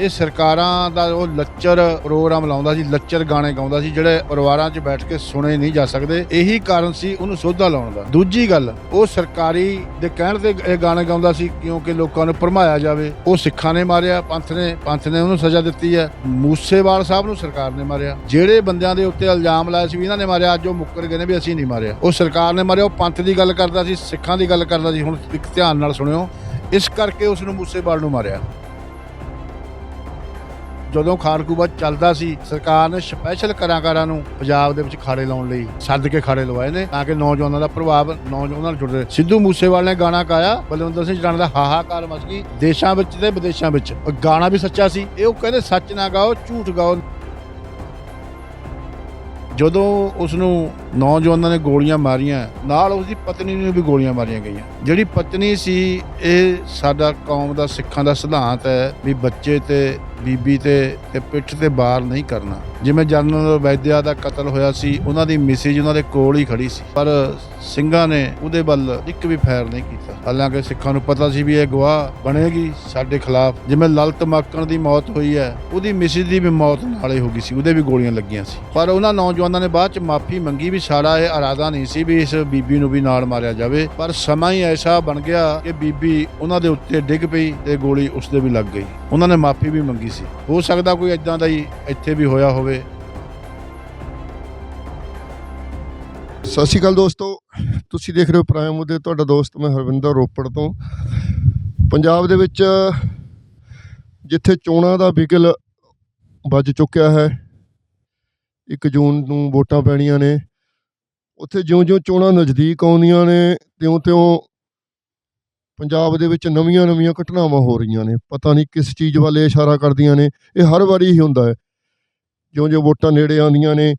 ਇਹ ਸਰਕਾਰਾਂ ਦਾ ਉਹ ਲੱਚਰ ਪ੍ਰੋਗਰਾਮ ਲਾਉਂਦਾ ਸੀ, ਲੱਚਰ ਗਾਣੇ ਗਾਉਂਦਾ ਸੀ, ਜਿਹੜੇ ਪਰਿਵਾਰਾਂ 'ਚ ਬੈਠ ਕੇ ਸੁਣੇ ਨਹੀਂ ਜਾ ਸਕਦੇ। ਇਹੀ ਕਾਰਨ ਸੀ ਉਹਨੂੰ ਸੋਧਾ ਲਾਉਣ ਦਾ। ਦੂਜੀ ਗੱਲ, ਉਹ ਸਰਕਾਰੀ ਦੇ ਕਹਿਣ ਤੇ ਇਹ ਗਾਣੇ ਗਾਉਂਦਾ ਸੀ, ਕਿਉਂਕਿ ਲੋਕਾਂ ਨੂੰ ਭਰਮਾਇਆ ਜਾਵੇ। ਉਹ ਸਿੱਖਾਂ ਨੇ ਮਾਰਿਆ, ਪੰਥ ਨੇ ਪੰਥ ਨੇ ਉਹਨੂੰ ਸਜ਼ਾ ਦਿੱਤੀ ਹੈ। ਮੂਸੇਵਾਲ ਸਾਹਿਬ ਨੂੰ ਸਰਕਾਰ ਨੇ ਮਾਰਿਆ। ਜਿਹੜੇ ਬੰਦਿਆਂ ਦੇ ਉੱਤੇ ਇਲਜ਼ਾਮ ਲਾਇਆ ਸੀ ਵੀ ਇਹਨਾਂ ਨੇ ਮਾਰਿਆ। ਅੱਜ ਉਹ ਮੁੱਕਰ ਗਏ ਨੇ ਵੀ ਅਸੀਂ ਨਹੀਂ ਮਾਰਿਆ। ਉਹ ਸਰਕਾਰ ਨੇ ਮਾਰਿਆ, ਉਹ ਪੰਥ ਦੀ ਗੱਲ ਕਰਦਾ ਸੀ, ਸਿੱਖਾਂ ਦੀ ਗੱਲ ਕਰਦਾ ਸੀ। ਹੁਣ ਇੱਕ ਧਿਆਨ ਨਾਲ ਸੁਣਿਓ। ਇਸ ਕਰਕੇ ਉਸ ਨੂੰ ਮੂਸੇਵਾਲ ਨੂੰ ਮਾਰਿਆ। ਜਦੋਂ ਖਾਨਕੂਬਾ ਚੱਲਦਾ ਸੀ, ਸਰਕਾਰ ਨੇ ਸਪੈਸ਼ਲ ਕਲਾਕਾਰਾਂ ਨੂੰ ਪੰਜਾਬ ਦੇ ਵਿੱਚ ਖਾੜੇ ਲਾਉਣ ਲਈ ਸੱਦ ਕੇ ਖਾੜੇ ਲਵਾਏ ਨੇ ਤਾਂ ਕਿ ਨੌਜਵਾਨਾਂ ਦਾ ਪ੍ਰਭਾਵ ਨੌਜਵਾਨਾਂ ਨਾਲ ਜੁੜੇ ਸਿੱਧੂ ਮੂਸੇਵਾਲ ਨੇ ਗਾਣਾ ਗਾਇਆ, ਬਲਵੰਦਰ ਸਿੰਘ ਜੜਾਣ ਦਾ ਹਾਹਾਕਾਰ ਮਚ ਗਈ। ਦੇਸ਼ਾਂ ਵਿੱਚ ਤੇ ਵਿਦੇਸ਼ਾਂ ਵਿੱਚ। ਗਾਣਾ ਵੀ ਸੱਚਾ ਸੀ। ਇਹ ਉਹ ਕਹਿੰਦੇ, ਸੱਚ ਨਾ ਗਾਓ, ਝੂਠ ਗਾਓ। ਜਦੋਂ ਉਸ ਨੂੰ ਨੌਜਵਾਨਾਂ ਨੇ ਗੋਲੀਆਂ ਮਾਰੀਆਂ, ਨਾਲ ਉਸ ਦੀ ਪਤਨੀ ਨੂੰ ਵੀ ਗੋਲੀਆਂ ਮਾਰੀਆਂ ਗਈਆਂ। ਜਿਹੜੀ ਪਤਨੀ ਸੀ, ਇਹ ਸਾਡਾ ਕੌਮ ਦਾ, ਸਿੱਖਾਂ ਦਾ ਸਿਧਾਂਤ ਹੈ ਵੀ ਬੱਚੇ ਤੇ ਬੀਬੀ ਤੇ ਤੇ ਪਿੱਠ ਤੇ ਬਾਰ ਨਹੀਂ ਕਰਨਾ। ਜਿਵੇਂ ਜਨਰਲ ਵੈਦਿਆ ਦਾ ਕਤਲ ਹੋਇਆ ਸੀ, ਉਹਨਾਂ ਦੀ ਮਿਸਿਜ ਉਹਨਾਂ ਦੇ ਕੋਲ ਹੀ ਖੜੀ ਸੀ। ਪਰ ਸਿੰਘਾਂ ਨੇ ਉਹਦੇ ਵੱਲ ਇੱਕ ਵੀ ਫੈਰ ਨਹੀਂ ਕੀਤਾ। ਹਾਲਾਂਕਿ ਸਿੱਖਾਂ ਨੂੰ ਪਤਾ ਸੀ ਵੀ ਇਹ ਗਵਾਹ ਬਣੇਗੀ ਸਾਡੇ ਖਿਲਾਫ। ਜਿਵੇਂ ਲਲਤ ਮਾਕਣ ਦੀ ਮੌਤ ਹੋਈ ਹੈ, ਉਹਦੀ ਮਿਸਿਜ ਦੀ ਵੀ ਮੌਤ ਨਾਲੇ ਹੋ ਗਈ ਸੀ, ਉਹਦੇ ਵੀ ਗੋਲੀਆਂ ਲੱਗੀਆਂ ਸੀ। ਪਰ ਉਹਨਾਂ ਨੌਜਵਾਨਾਂ ਨੇ ਬਾਅਦ ਚ ਮਾਫੀ ਮੰਗੀ ਵੀ ਸਾਡਾ ਇਹ ਇਰਾਦਾ ਨਹੀਂ ਸੀ ਵੀ ਇਸ ਬੀਬੀ ਨੂੰ ਵੀ ਨਾਲ ਮਾਰਿਆ ਜਾਵੇ। ਪਰ ਸਮਾਂ ਹੀ ਐਸਾ ਬਣ ਗਿਆ ਕਿ ਬੀਬੀ ਉਹਨਾਂ ਦੇ ਉੱਤੇ ਡਿੱਗ ਪਈ ਤੇ ਗੋਲੀ ਉਸਦੇ ਵੀ ਲੱਗ ਗਈ। ਉਹਨਾਂ ਨੇ ਮਾਫੀ ਵੀ ਮੰਗੀ ਸੀ। ਹੋ ਸਕਦਾ ਕੋਈ ਇਦਾਂ ਦਾ ਹੀ ਇੱਥੇ ਵੀ ਹੋਇਆ ਹੋਵੇ। ਸਤਿ ਸ਼੍ਰੀ ਅਕਾਲ ਦੋਸਤੋ। ਤੁਸੀਂ ਦੇਖ ਰਹੇ ਹੋ ਪ੍ਰਾਈਮ ਮੁੱਦੇ ਤੁਹਾਡਾ ਦੋਸਤ ਮੈਂ ਹਰਵਿੰਦਰ ਰੋਪੜ ਤੋਂ। ਪੰਜਾਬ ਦੇ ਵਿੱਚ ਜਿੱਥੇ ਚੋਣਾਂ ਦਾ ਬਿਗਲ ਵੱਜ ਚੁੱਕਿਆ ਹੈ 1 ਜੂਨ ਨੂੰ ਵੋਟਾਂ ਪੈਣੀਆਂ ਨੇ। ਉੱਥੇ ਜਿਉਂ-ਜਿਉਂ ਚੋਣਾਂ ਨਜ਼ਦੀਕ ਆਉਂਦੀਆਂ ਨੇ, ਤਿਉਂ-ਤਿਉਂ ਪੰਜਾਬ ਦੇ ਵਿੱਚ ਨਵੀਆਂ-ਨਵੀਆਂ ਘਟਨਾਵਾਂ ਹੋ ਰਹੀਆਂ ਨੇ। ਪਤਾ ਨਹੀਂ ਕਿਸ ਚੀਜ਼ ਵੱਲ ਇਸ਼ਾਰਾ ਕਰਦੀਆਂ ਨੇ। ਇਹ ਹਰ ਵਾਰੀ ਹੀ ਹੁੰਦਾ ਹੈ। ਜਿਉਂ-ਜਿਉਂ ਵੋਟਾਂ ਨੇੜੇ ਆਉਂਦੀਆਂ ਨੇ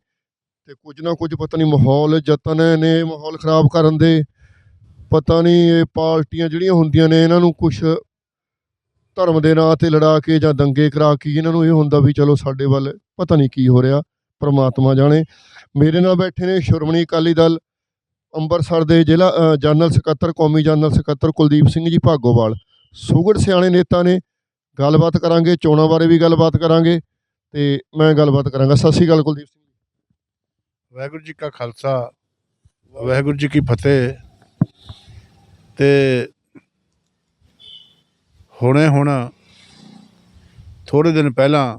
ਤੇ ਕੁਝ ਨਾ ਕੁਝ ਪਤਾ ਨਹੀਂ ਮਾਹੌਲ ਯਤਨ ਨੇ, ਮਾਹੌਲ ਖਰਾਬ ਕਰਨ ਦੇ। ਪਤਾ ਨਹੀਂ ਇਹ ਪਾਰਟੀਆਂ ਜਿਹੜੀਆਂ ਹੁੰਦੀਆਂ ਨੇ, ਇਹਨਾਂ ਨੂੰ ਕੁਝ ਧਰਮ ਦੇ ਨਾਂ ਤੇ ਲੜਾ ਕੇ ਜਾਂ ਦੰਗੇ ਕਰਾ ਕੇ ਇਹਨਾਂ ਨੂੰ ਇਹ ਹੁੰਦਾ ਵੀ ਚਲੋ ਸਾਡੇ ਵੱਲ ਪਤਾ ਨਹੀਂ ਕੀ ਹੋ ਰਿਹਾ, ਪਰਮਾਤਮਾ ਜਾਣੇ। ਮੇਰੇ ਨਾਲ ਬੈਠੇ ਨੇ ਸ਼੍ਰੋਮਣੀ ਅਕਾਲੀ ਦਲ ਅੰਮ੍ਰਿਤਸਰ ਦੇ ਜ਼ਿਲ੍ਹਾ ਜਨਰਲ ਸਕੱਤਰ, ਕੌਮੀ ਜਨਰਲ ਸਕੱਤਰ ਕੁਲਦੀਪ ਸਿੰਘ ਜੀ ਭਾਗੋਵਾਲ। ਸੁਗੜ ਸਿਆਣੇ ਨੇਤਾ ਨੇ, ਗੱਲਬਾਤ ਕਰਾਂਗੇ, ਚੋਣਾਂ ਬਾਰੇ ਵੀ ਗੱਲਬਾਤ ਕਰਾਂਗੇ ਤੇ ਮੈਂ ਗੱਲਬਾਤ ਕਰਾਂਗਾ। ਸਤਿ ਸ਼੍ਰੀ ਅਕਾਲ ਕੁਲਦੀਪ ਸਿੰਘ। ਵਾਹਿਗੁਰੂ ਜੀ ਕਾ ਖਾਲਸਾ, ਵਾਹਿਗੁਰੂ ਜੀ ਕੀ ਫਤਿਹ। ਤੇ ਹੁਣੇ ਹੁਣ ਥੋੜੇ ਦਿਨ ਪਹਿਲਾਂ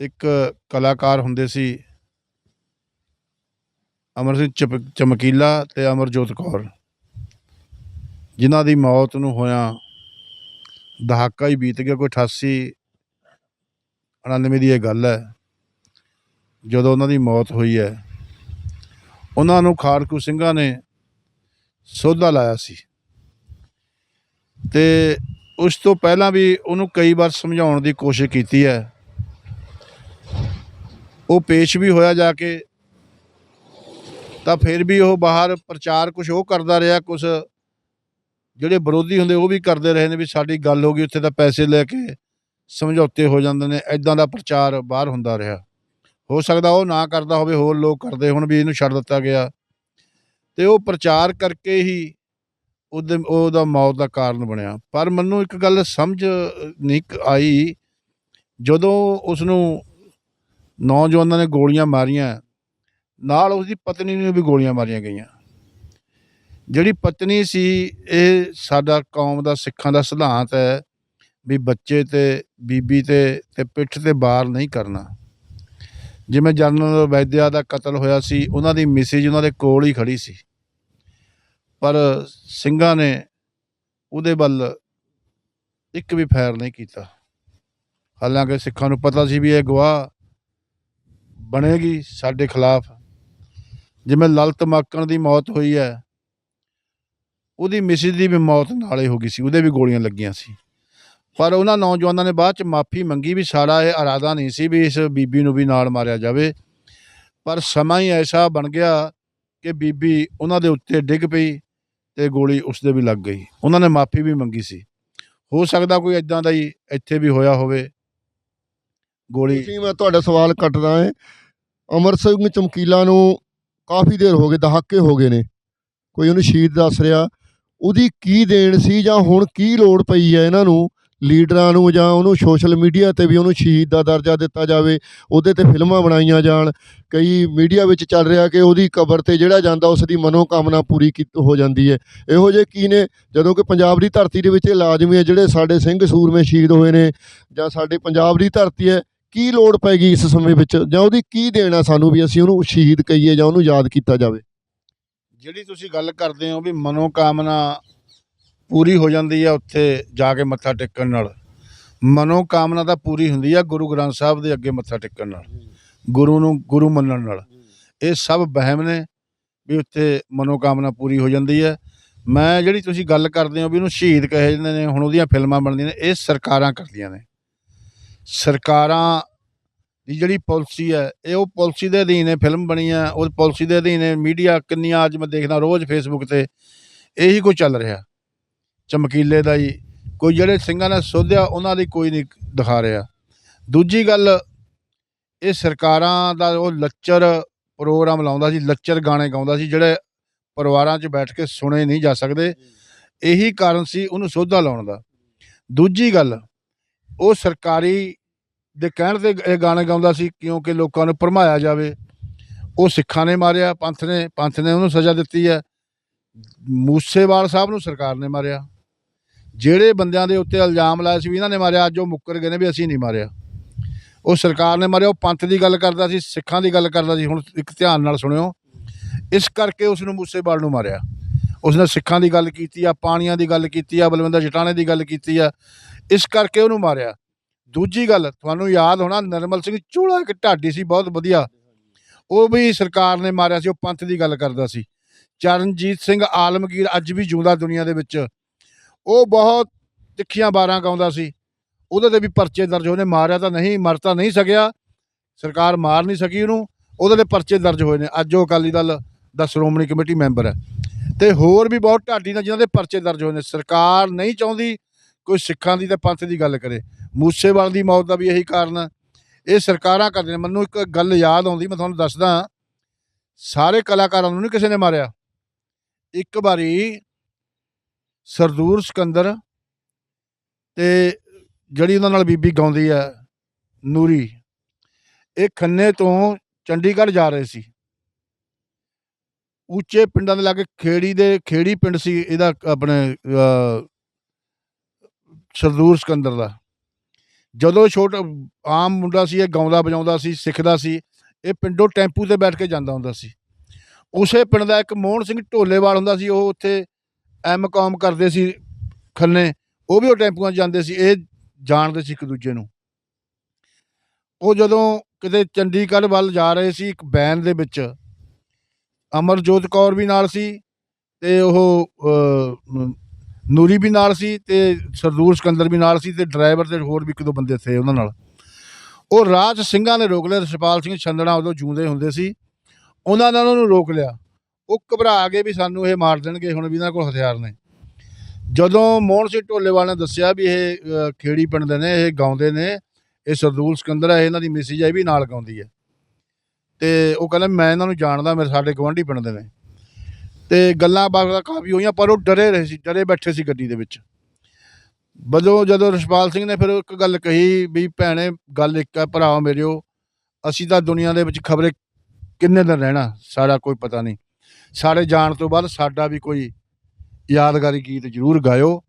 ਇੱਕ ਕਲਾਕਾਰ ਹੁੰਦੇ ਸੀ, ਅਮਰ ਸਿੰਘ ਚਪ- ਚਮਕੀਲਾ ਤੇ ਅਮਰਜੋਤ ਕੌਰ, ਜਿਨ੍ਹਾਂ ਦੀ ਮੌਤ ਨੂੰ ਹੋਇਆ ਦਹਾਕਾ ਹੀ ਬੀਤ ਗਿਆ, ਕੋਈ 88 99 ਦੀ ਇਹ ਗੱਲ ਹੈ। ਜਦੋਂ ਉਹਨਾਂ ਦੀ ਮੌਤ ਹੋਈ ਹੈ, ਉਹਨਾਂ ਨੂੰ ਖਾੜਕੂ ਸਿੰਘਾਂ ਨੇ ਸੋਧਾ ਲਾਇਆ ਸੀ। ਤੇ ਉਸ ਤੋਂ ਪਹਿਲਾਂ ਵੀ ਉਹਨੂੰ ਕਈ ਵਾਰ ਸਮਝਾਉਣ ਦੀ ਕੋਸ਼ਿਸ਼ ਕੀਤੀ ਹੈ। ਉਹ ਪੇਸ਼ ਵੀ ਹੋਇਆ ਜਾ ਕੇ, ਤਾਂ ਫਿਰ ਵੀ ਉਹ ਬਾਹਰ ਪ੍ਰਚਾਰ ਕੁਝ ਉਹ ਕਰਦਾ ਰਿਹਾ ਕੁਝ ਜਿਹੜੇ ਵਿਰੋਧੀ ਹੁੰਦੇ ਉਹ ਵੀ ਕਰਦੇ ਰਹੇ ਨੇ ਵੀ ਸਾਡੀ ਗੱਲ ਹੋ ਗਈ, ਉੱਥੇ ਤਾਂ ਪੈਸੇ ਲੈ ਕੇ ਸਮਝੌਤੇ ਹੋ ਜਾਂਦੇ ਨੇ ਐਦਾਂ ਦਾ ਪ੍ਰਚਾਰ ਬਾਹਰ ਹੁੰਦਾ ਰਿਹਾ। ਹੋ ਸਕਦਾ ਉਹ ਨਾ ਕਰਦਾ ਹੋਵੇ, ਹੋਰ ਲੋਕ ਕਰਦੇ ਹੁਣ ਵੀ ਇਹਨੂੰ ਛੱਡ ਦਿੱਤਾ ਗਿਆ। ਤੇ ਉਹ ਪ੍ਰਚਾਰ ਕਰਕੇ ਹੀ ਉਹਦੇ, ਉਹਦਾ ਮੌਤ ਦਾ ਕਾਰਨ ਬਣਿਆ। ਪਰ ਮੈਨੂੰ ਇੱਕ ਗੱਲ ਸਮਝ ਨਹੀਂ ਆਈ, ਜਦੋਂ ਉਸ ਨੂੰ ਨੌਜਵਾਨਾਂ ਨੇ ਗੋਲੀਆਂ ਮਾਰੀਆਂ, ਨਾਲ ਉਸ ਦੀ ਪਤਨੀ ਨੂੰ ਵੀ ਗੋਲੀਆਂ ਮਾਰੀਆਂ ਗਈਆਂ। ਜਿਹੜੀ ਪਤਨੀ ਸੀ, ਇਹ ਸਾਡਾ ਕੌਮ ਦਾ, ਸਿੱਖਾਂ ਦਾ ਸਿਧਾਂਤ ਹੈ ਵੀ ਬੱਚੇ ਤੇ, ਬੀਬੀ ਤੇ ਤੇ ਪਿੱਠ ਤੇ ਬਾਰ ਨਹੀਂ ਕਰਨਾ। ਜਿਵੇਂ ਜਨਰਲ ਵੈਦਿਆ ਦਾ ਕਤਲ ਹੋਇਆ ਸੀ, ਉਹਨਾਂ ਦੀ ਮਿਸਿਜ ਉਹਨਾਂ ਦੇ ਕੋਲ ਹੀ ਖੜੀ ਸੀ। ਪਰ ਸਿੰਘਾਂ ਨੇ ਉਹਦੇ ਵੱਲ ਇੱਕ ਵੀ ਫੈਰ ਨਹੀਂ ਕੀਤਾ। ਹਾਲਾਂਕਿ ਸਿੱਖਾਂ ਨੂੰ ਪਤਾ ਸੀ ਵੀ ਇਹ ਗਵਾਹ ਬਣੇਗੀ ਸਾਡੇ ਖਿਲਾਫ। ਜਿਵੇਂ ਲਲਤ ਮਾਕਣ ਦੀ ਮੌਤ ਹੋਈ ਹੈ, ਉਹਦੀ ਮਿਸਿਜ ਦੀ ਵੀ ਮੌਤ ਨਾਲੇ ਹੋ ਗਈ ਸੀ, ਉਹਦੇ ਵੀ ਗੋਲੀਆਂ ਲੱਗੀਆਂ ਸੀ। ਪਰ ਉਹਨਾਂ ਨੌਜਵਾਨਾਂ ਨੇ ਬਾਅਦ ਚ ਮਾਫੀ ਮੰਗੀ ਵੀ ਸਾਡਾ ਇਹ ਇਰਾਦਾ ਨਹੀਂ ਸੀ ਵੀ ਇਸ ਬੀਬੀ ਨੂੰ ਵੀ ਨਾਲ ਮਾਰਿਆ ਜਾਵੇ। ਪਰ ਸਮਾਂ ਹੀ ਐਸਾ ਬਣ ਗਿਆ ਕਿ ਬੀਬੀ ਉਹਨਾਂ ਦੇ ਉੱਤੇ ਡਿੱਗ ਪਈ ਤੇ ਗੋਲੀ ਉਸਦੇ ਵੀ ਲੱਗ ਗਈ। ਉਹਨਾਂ ਨੇ ਮਾਫੀ ਵੀ ਮੰਗੀ ਸੀ। ਹੋ ਸਕਦਾ ਕੋਈ ਇਦਾਂ ਦਾ ਹੀ ਇੱਥੇ ਵੀ ਹੋਇਆ ਹੋਵੇ। ਗੋਲੀ ਤੁਸੀਂ, ਮੈਂ ਤੁਹਾਡਾ ਸਵਾਲ ਕੱਟਦਾ ਹੈ। ਅਮਰ ਸਿੰਘ ਚਮਕੀਲਾ ਨੂੰ ਕਾਫੀ ਦੇਰ ਹੋ ਗਏ, ਦਹਾਕੇ ਹੋ ਗਏ ਨੇ। ਕੋਈ ਉਹਨੂੰ ਸ਼ਹੀਦ ਦੱਸ ਰਿਹਾ। ਉਹਦੀ ਕੀ ਦੇਣ ਸੀ ਜਾਂ ਹੁਣ ਕੀ ਲੋੜ ਪਈ ਹੈ ਇਹਨਾਂ ਨੂੰ? ਲੀਡਰਾਂ ਨੂੰ ਜਾਂ ਉਹਨੂੰ ਸੋਸ਼ਲ ਮੀਡੀਆ ਤੇ ਵੀ ਉਹਨੂੰ ਸ਼ਹੀਦ ਦਾ ਦਰਜਾ ਦਿੱਤਾ ਜਾਵੇ, ਉਹਦੇ ਤੇ ਫਿਲਮਾਂ ਬਣਾਈਆਂ ਜਾਣ, ਕਈ ਮੀਡੀਆ ਵਿੱਚ ਚੱਲ ਰਿਹਾ ਕਿ ਉਹਦੀ ਕਬਰ ਤੇ ਜਿਹੜਾ ਜਾਂਦਾ ਉਸ ਦੀ ਮਨੋਕਾਮਨਾ ਪੂਰੀ ਕੀਤੀ ਹੋ ਜਾਂਦੀ ਹੈ। ਇਹੋ ਜਿਹੇ ਕੀ ਨੇ? ਜਦੋਂ ਕਿ ਪੰਜਾਬ ਦੀ ਧਰਤੀ ਦੇ ਵਿੱਚ ਇਹ ਲਾਜ਼ਮੀ ਹੈ, ਜਿਹੜੇ ਸਾਡੇ ਸਿੰਘ ਸੂਰਮੇ ਸ਼ਹੀਦ ਹੋਏ ਨੇ ਜਾਂ ਸਾਡੇ ਪੰਜਾਬ ਦੀ ਧਰਤੀ ਹੈ, ਕੀ ਲੋੜ ਪੈਗੀ ਇਸ ਸਮੇਂ ਵਿੱਚ? ਜਾਂ ਉਹਦੀ ਕੀ ਦੇਣਾ ਸਾਨੂੰ ਵੀ ਅਸੀਂ ਉਹਨੂੰ ਸ਼ਹੀਦ ਕਹੀਏ ਜਾਂ ਉਹਨੂੰ ਯਾਦ ਕੀਤਾ ਜਾਵੇ? ਜਿਹੜੀ ਤੁਸੀਂ ਗੱਲ ਕਰਦੇ ਹੋ ਵੀ ਮਨੋਕਾਮਨਾ ਪੂਰੀ ਹੋ ਜਾਂਦੀ ਆ ਉੱਥੇ ਜਾ ਕੇ ਮੱਥਾ ਟੇਕਣ ਨਾਲ। ਮਨੋਕਾਮਨਾ ਤਾਂ ਪੂਰੀ ਹੁੰਦੀ ਆ ਗੁਰੂ ਗ੍ਰੰਥ ਸਾਹਿਬ ਦੇ ਅੱਗੇ ਮੱਥਾ ਟੇਕਣ ਨਾਲ, ਗੁਰੂ ਨੂੰ, ਗੁਰੂ ਮੰਨਣ ਨਾਲ। ਇਹ ਸਭ ਵਹਿਮ ਨੇ ਵੀ ਉੱਥੇ ਮਨੋਕਾਮਨਾ ਪੂਰੀ ਹੋ ਜਾਂਦੀ ਹੈ ਮੈਂ ਜਿਹੜੀ ਤੁਸੀਂ ਗੱਲ ਕਰਦੇ ਹੋ ਵੀ ਉਹਨੂੰ ਸ਼ਹੀਦ ਕਹੇ ਜਾਂਦੇ ਨੇ, ਹੁਣ ਉਹਦੀਆਂ ਫਿਲਮਾਂ ਬਣਦੀਆਂ ਨੇ, ਇਹ ਸਰਕਾਰਾਂ ਕਰਦੀਆਂ ਨੇ। ਸਰਕਾਰਾਂ ਦੀ ਜਿਹੜੀ ਪਾਲਿਸੀ ਹੈ ਇਹ ਉਹ ਪਾਲਿਸੀ ਦੇ ਅਧੀਨ ਇਹ ਫਿਲਮ ਬਣੀ ਆ, ਉਹ ਪਾਲਿਸੀ ਦੇ ਅਧੀਨ ਇਹ ਮੀਡੀਆ ਕਿੰਨੀਆਂ ਅੱਜ ਮੈਂ ਦੇਖਦਾ ਰੋਜ਼ ਫੇਸਬੁੱਕ ਤੇ, ਇਹੀ ਕੁਝ ਚੱਲ ਰਿਹਾ। ਚਮਕੀਲੇ ਦਾ ਹੀ ਕੋਈ ਜਿਹੜੇ ਸਿੰਘਾਂ ਨੇ ਸੋਧਿਆ, ਉਹਨਾਂ ਦੀ ਕੋਈ ਨਹੀਂ ਦਿਖਾ ਰਿਹਾ। ਦੂਜੀ ਗੱਲ, ਇਹ ਸਰਕਾਰਾਂ ਦਾ ਉਹ ਲੱਚਰ ਪ੍ਰੋਗਰਾਮ ਲਾਉਂਦਾ ਸੀ, ਲੱਚਰ ਗਾਣੇ ਗਾਉਂਦਾ ਸੀ, ਜਿਹੜੇ ਪਰਿਵਾਰਾਂ 'ਚ ਬੈਠ ਕੇ ਸੁਣੇ ਨਹੀਂ ਜਾ ਸਕਦੇ। ਇਹੀ ਕਾਰਨ ਸੀ ਉਹਨੂੰ ਸੋਧਾ ਲਾਉਣ ਦਾ। ਦੂਜੀ ਗੱਲ, ਉਹ ਸਰਕਾਰੀ ਦੇ ਕਹਿਣ ਤੇ ਇਹ ਗਾਣੇ ਗਾਉਂਦਾ ਸੀ, ਕਿਉਂਕਿ ਲੋਕਾਂ ਨੂੰ ਭਰਮਾਇਆ ਜਾਵੇ। ਉਹ ਸਿੱਖਾਂ ਨੇ ਮਾਰਿਆ, ਪੰਥ ਨੇ ਪੰਥ ਨੇ ਉਹਨੂੰ ਸਜ਼ਾ ਦਿੱਤੀ ਹੈ। ਮੂਸੇਵਾਲ ਸਾਹਿਬ ਨੂੰ ਸਰਕਾਰ ਨੇ ਮਾਰਿਆ। ਜਿਹੜੇ ਬੰਦਿਆਂ ਦੇ ਉੱਤੇ ਇਲਜ਼ਾਮ ਲਾਇਆ ਸੀ ਵੀ ਇਹਨਾਂ ਨੇ ਮਾਰਿਆ, ਅੱਜ ਉਹ ਮੁੱਕਰ ਗਏ ਨੇ ਵੀ ਅਸੀਂ ਨਹੀਂ ਮਾਰਿਆ। ਉਹ ਸਰਕਾਰ ਨੇ ਮਾਰਿਆ, ਉਹ ਪੰਥ ਦੀ ਗੱਲ ਕਰਦਾ ਸੀ, ਸਿੱਖਾਂ ਦੀ ਗੱਲ ਕਰਦਾ ਸੀ, ਹੁਣ ਇੱਕ ਧਿਆਨ ਨਾਲ ਸੁਣਿਓ। ਇਸ ਕਰਕੇ ਉਸ ਨੂੰ ਮੂਸੇਵਾਲ ਨੂੰ ਮਾਰਿਆ। ਉਸਨੇ ਸਿੱਖਾਂ ਦੀ ਗੱਲ ਕੀਤੀ ਆ, ਪਾਣੀਆਂ ਦੀ ਗੱਲ ਕੀਤੀ ਆ, ਬਲਵਿੰਦਰ ਜਟਾਣੇ ਦੀ ਗੱਲ ਕੀਤੀ ਆ। ਇਸ ਕਰਕੇ ਉਹਨੂੰ ਮਾਰਿਆ। ਦੂਜੀ ਗੱਲ, ਤੁਹਾਨੂੰ ਯਾਦ ਹੋਣਾ, ਨਰਮਲ ਸਿੰਘ ਚੋਲਾ ਇੱਕ ਢਾਡੀ ਸੀ, ਬਹੁਤ ਵਧੀਆ। ਉਹ ਵੀ ਸਰਕਾਰ ਨੇ ਮਾਰਿਆ ਸੀ, ਉਹ ਪੰਥ ਦੀ ਗੱਲ ਕਰਦਾ ਸੀ। ਚਰਨਜੀਤ ਸਿੰਘ ਆਲਮਗੀਰ ਅੱਜ ਵੀ ਜਿਉਂਦਾ ਦੁਨੀਆ ਦੇ ਵਿੱਚ। ਉਹ ਬਹੁਤ ਤਿੱਖੀਆਂ ਬਾਰਾਂ ਗਾਉਂਦਾ ਸੀ। ਉਹਦੇ ਤੇ ਵੀ ਪਰਚੇ ਦਰਜ ਹੋਏ ਨੇ। ਮਾਰਿਆ ਤਾਂ ਨਹੀਂ, ਮਰ ਤਾਂ ਨਹੀਂ ਸਕਿਆ। ਸਰਕਾਰ ਮਾਰ ਨਹੀਂ ਸਕੀ ਉਹਨੂੰ। ਉਹਦੇ ਤੇ ਪਰਚੇ ਦਰਜ ਹੋਏ ਨੇ। ਅੱਜ ਉਹ ਅਕਾਲੀ ਦਲ ਦਾ ਸ਼੍ਰੋਮਣੀ ਕਮੇਟੀ ਮੈਂਬਰ ਹੈ। ਤੇ ਹੋਰ ਵੀ ਬਹੁਤ ਢਾਡੀ ਨੇ ਜਿਨ੍ਹਾਂ ਦੇ ਪਰਚੇ ਦਰਜ ਹੋਏ ਨੇ। ਸਰਕਾਰ ਨਹੀਂ ਚਾਹੁੰਦੀ ਕੋਈ ਸਿੱਖਾਂ ਦੀ ਤੇ ਪੰਥ ਦੀ ਗੱਲ ਕਰੇ। ਮੂਸੇਵਾਲ ਦੀ ਮੌਤ ਦਾ ਵੀ ਇਹੀ ਕਾਰਨ ਹੈ। ਇਹ ਸਰਕਾਰਾਂ ਕਰਦੇ ਨੇ। ਮੈਨੂੰ ਇੱਕ ਗੱਲ ਯਾਦ ਆਉਂਦੀ, ਮੈਂ ਤੁਹਾਨੂੰ ਦੱਸਦਾ। ਸਾਰੇ ਕਲਾਕਾਰਾਂ ਨੂੰ ਨਹੀਂ ਕਿਸੇ ਨੇ ਮਾਰਿਆ। ਇੱਕ ਵਾਰੀ ਸਰਦੂਰ ਸਿਕੰਦਰ ਤੇ ਜਿਹੜੀ ਉਹਨਾਂ ਨਾਲ ਬੀਬੀ ਗਾਉਂਦੀ ਹੈ, ਨੂਰੀ, ਇਹ ਖੰਨੇ ਤੋਂ ਚੰਡੀਗੜ੍ਹ ਜਾ ਰਹੇ ਸੀ। ਉੱਚੇ ਪਿੰਡਾਂ ਦੇ ਲਾਗੇ ਖੇੜੀ ਦੇ, ਖੇੜੀ ਪਿੰਡ ਸੀ ਇਹਦਾ ਆਪਣੇ ਸਰਦੂਰ ਸਿਕੰਦਰ ਦਾ। ਜਦੋਂ ਛੋਟਾ, ਆਮ ਮੁੰਡਾ ਸੀ, ਇਹ ਗਾਉਂਦਾ ਵਜਾਉਂਦਾ ਸੀ, ਸਿੱਖਦਾ ਸੀ, ਇਹ ਪਿੰਡੋਂ ਟੈਂਪੂ ਤੇ ਬੈਠ ਕੇ ਜਾਂਦਾ ਹੁੰਦਾ ਸੀ। ਉਸੇ ਪਿੰਡ ਦਾ ਇੱਕ ਮੋਹਨ ਸਿੰਘ ਢੋਲੇਵਾਲ ਹੁੰਦਾ ਸੀ, ਉਹ ਉੱਥੇ ਐਮ ਕਾਮ ਕਰਦੇ ਸੀ ਖੰਨੇ, ਉਹ ਵੀ ਉਹ ਟੈਂਪੂਆਂ 'ਚ ਜਾਂਦੇ ਸੀ, ਇਹ ਜਾਣਦੇ ਸੀ ਇੱਕ ਦੂਜੇ ਨੂੰ। ਉਹ ਜਦੋਂ ਕਿਤੇ ਚੰਡੀਗੜ੍ਹ ਵੱਲ ਜਾ ਰਹੇ ਸੀ ਇੱਕ ਵੈਨ ਦੇ ਵਿੱਚ, ਅਮਰਜੋਤ ਕੌਰ ਵੀ ਨਾਲ ਸੀ ਤੇ ਉਹ ਨੂਰੀ ਵੀ ਨਾਲ ਸੀ ਤੇ ਸਰਦੂਰ ਸਿਕੰਦਰ ਵੀ ਨਾਲ ਸੀ ਤੇ ਡਰਾਈਵਰ ਤੇ ਹੋਰ ਵੀ ਇੱਕ ਦੋ ਬੰਦੇ ਥੇ ਉਹਨਾਂ ਨਾਲ। ਉਹ ਰਾਜ ਸਿੰਘਾਂ ਨੇ ਰੋਕ ਲਿਆ ਰਸਪਾਲ ਸਿੰਘ ਛੰਦਣਾ ਉਦੋਂ ਜੂੰਦੇ ਹੁੰਦੇ ਸੀ, ਉਹਨਾਂ ਨੇ ਉਹਨਾਂ ਨੂੰ ਰੋਕ ਲਿਆ। ਉਹ ਘਬਰਾ ਗਏ ਵੀ ਸਾਨੂੰ ਇਹ ਮਾਰ ਦੇਣਗੇ, ਹੁਣ ਵੀ ਇਹਨਾਂ ਕੋਲ ਹਥਿਆਰ ਨੇ। ਜਦੋਂ ਮੋਹਨ ਸਿੰਘ ਢੋਲੇਵਾਲ ਨੇ ਦੱਸਿਆ ਵੀ ਇਹ ਖੇੜੀ ਪਿੰਡ ਦੇ ਨੇ, ਇਹ ਗਾਉਂਦੇ ਨੇ, ਇਹ ਸਰਦੂਲ ਸਿਕੰਦਰ ਹੈ ਇਹਨਾਂ ਦੀ ਮਿਸਿਜ ਹੈ ਵੀ ਨਾਲ ਗਾਉਂਦੀ ਹੈ ਤੇ ਉਹ ਕਹਿੰਦਾ, ਮੈਂ ਇਹਨਾਂ ਨੂੰ ਜਾਣਦਾ, ਮੇਰੇ ਸਾਡੇ ਗਵਾਂਢੀ ਪਿੰਡ ਦੇ ਨੇ। ਤੇ ਗੱਲਾਂ ਬਾਤਾਂ ਕਾਫੀ ਹੋਈਆਂ, ਪਰ ਉਹ ਡਰੇ ਰਹੇ ਸੀ, ਡਰੇ ਬੈਠੇ ਸੀ ਗੱਡੀ ਦੇ ਵਿੱਚ। ਬਦੋਂ ਜਦੋਂ ਰਛਪਾਲ ਸਿੰਘ ਨੇ ਫਿਰ ਇੱਕ ਗੱਲ ਕਹੀ ਵੀ, ਭੈਣੇ, ਗੱਲ ਇੱਕ ਹੈ ਭਰਾਓ ਮੇਰਿਓ, ਅਸੀਂ ਤਾਂ ਦੁਨੀਆ ਦੇ ਵਿੱਚ ਖਬਰੇ ਕਿੰਨੇ ਦਿਨ ਰਹਿਣਾ, ਸਾਡਾ ਕੋਈ ਪਤਾ ਨਹੀਂ। ਸਾਡੇ ਜਾਣ ਤੋਂ ਬਾਅਦ ਸਾਡਾ ਵੀ ਕੋਈ ਯਾਦਗਾਰੀ ਗੀਤ ਜ਼ਰੂਰ ਗਾਇਓ।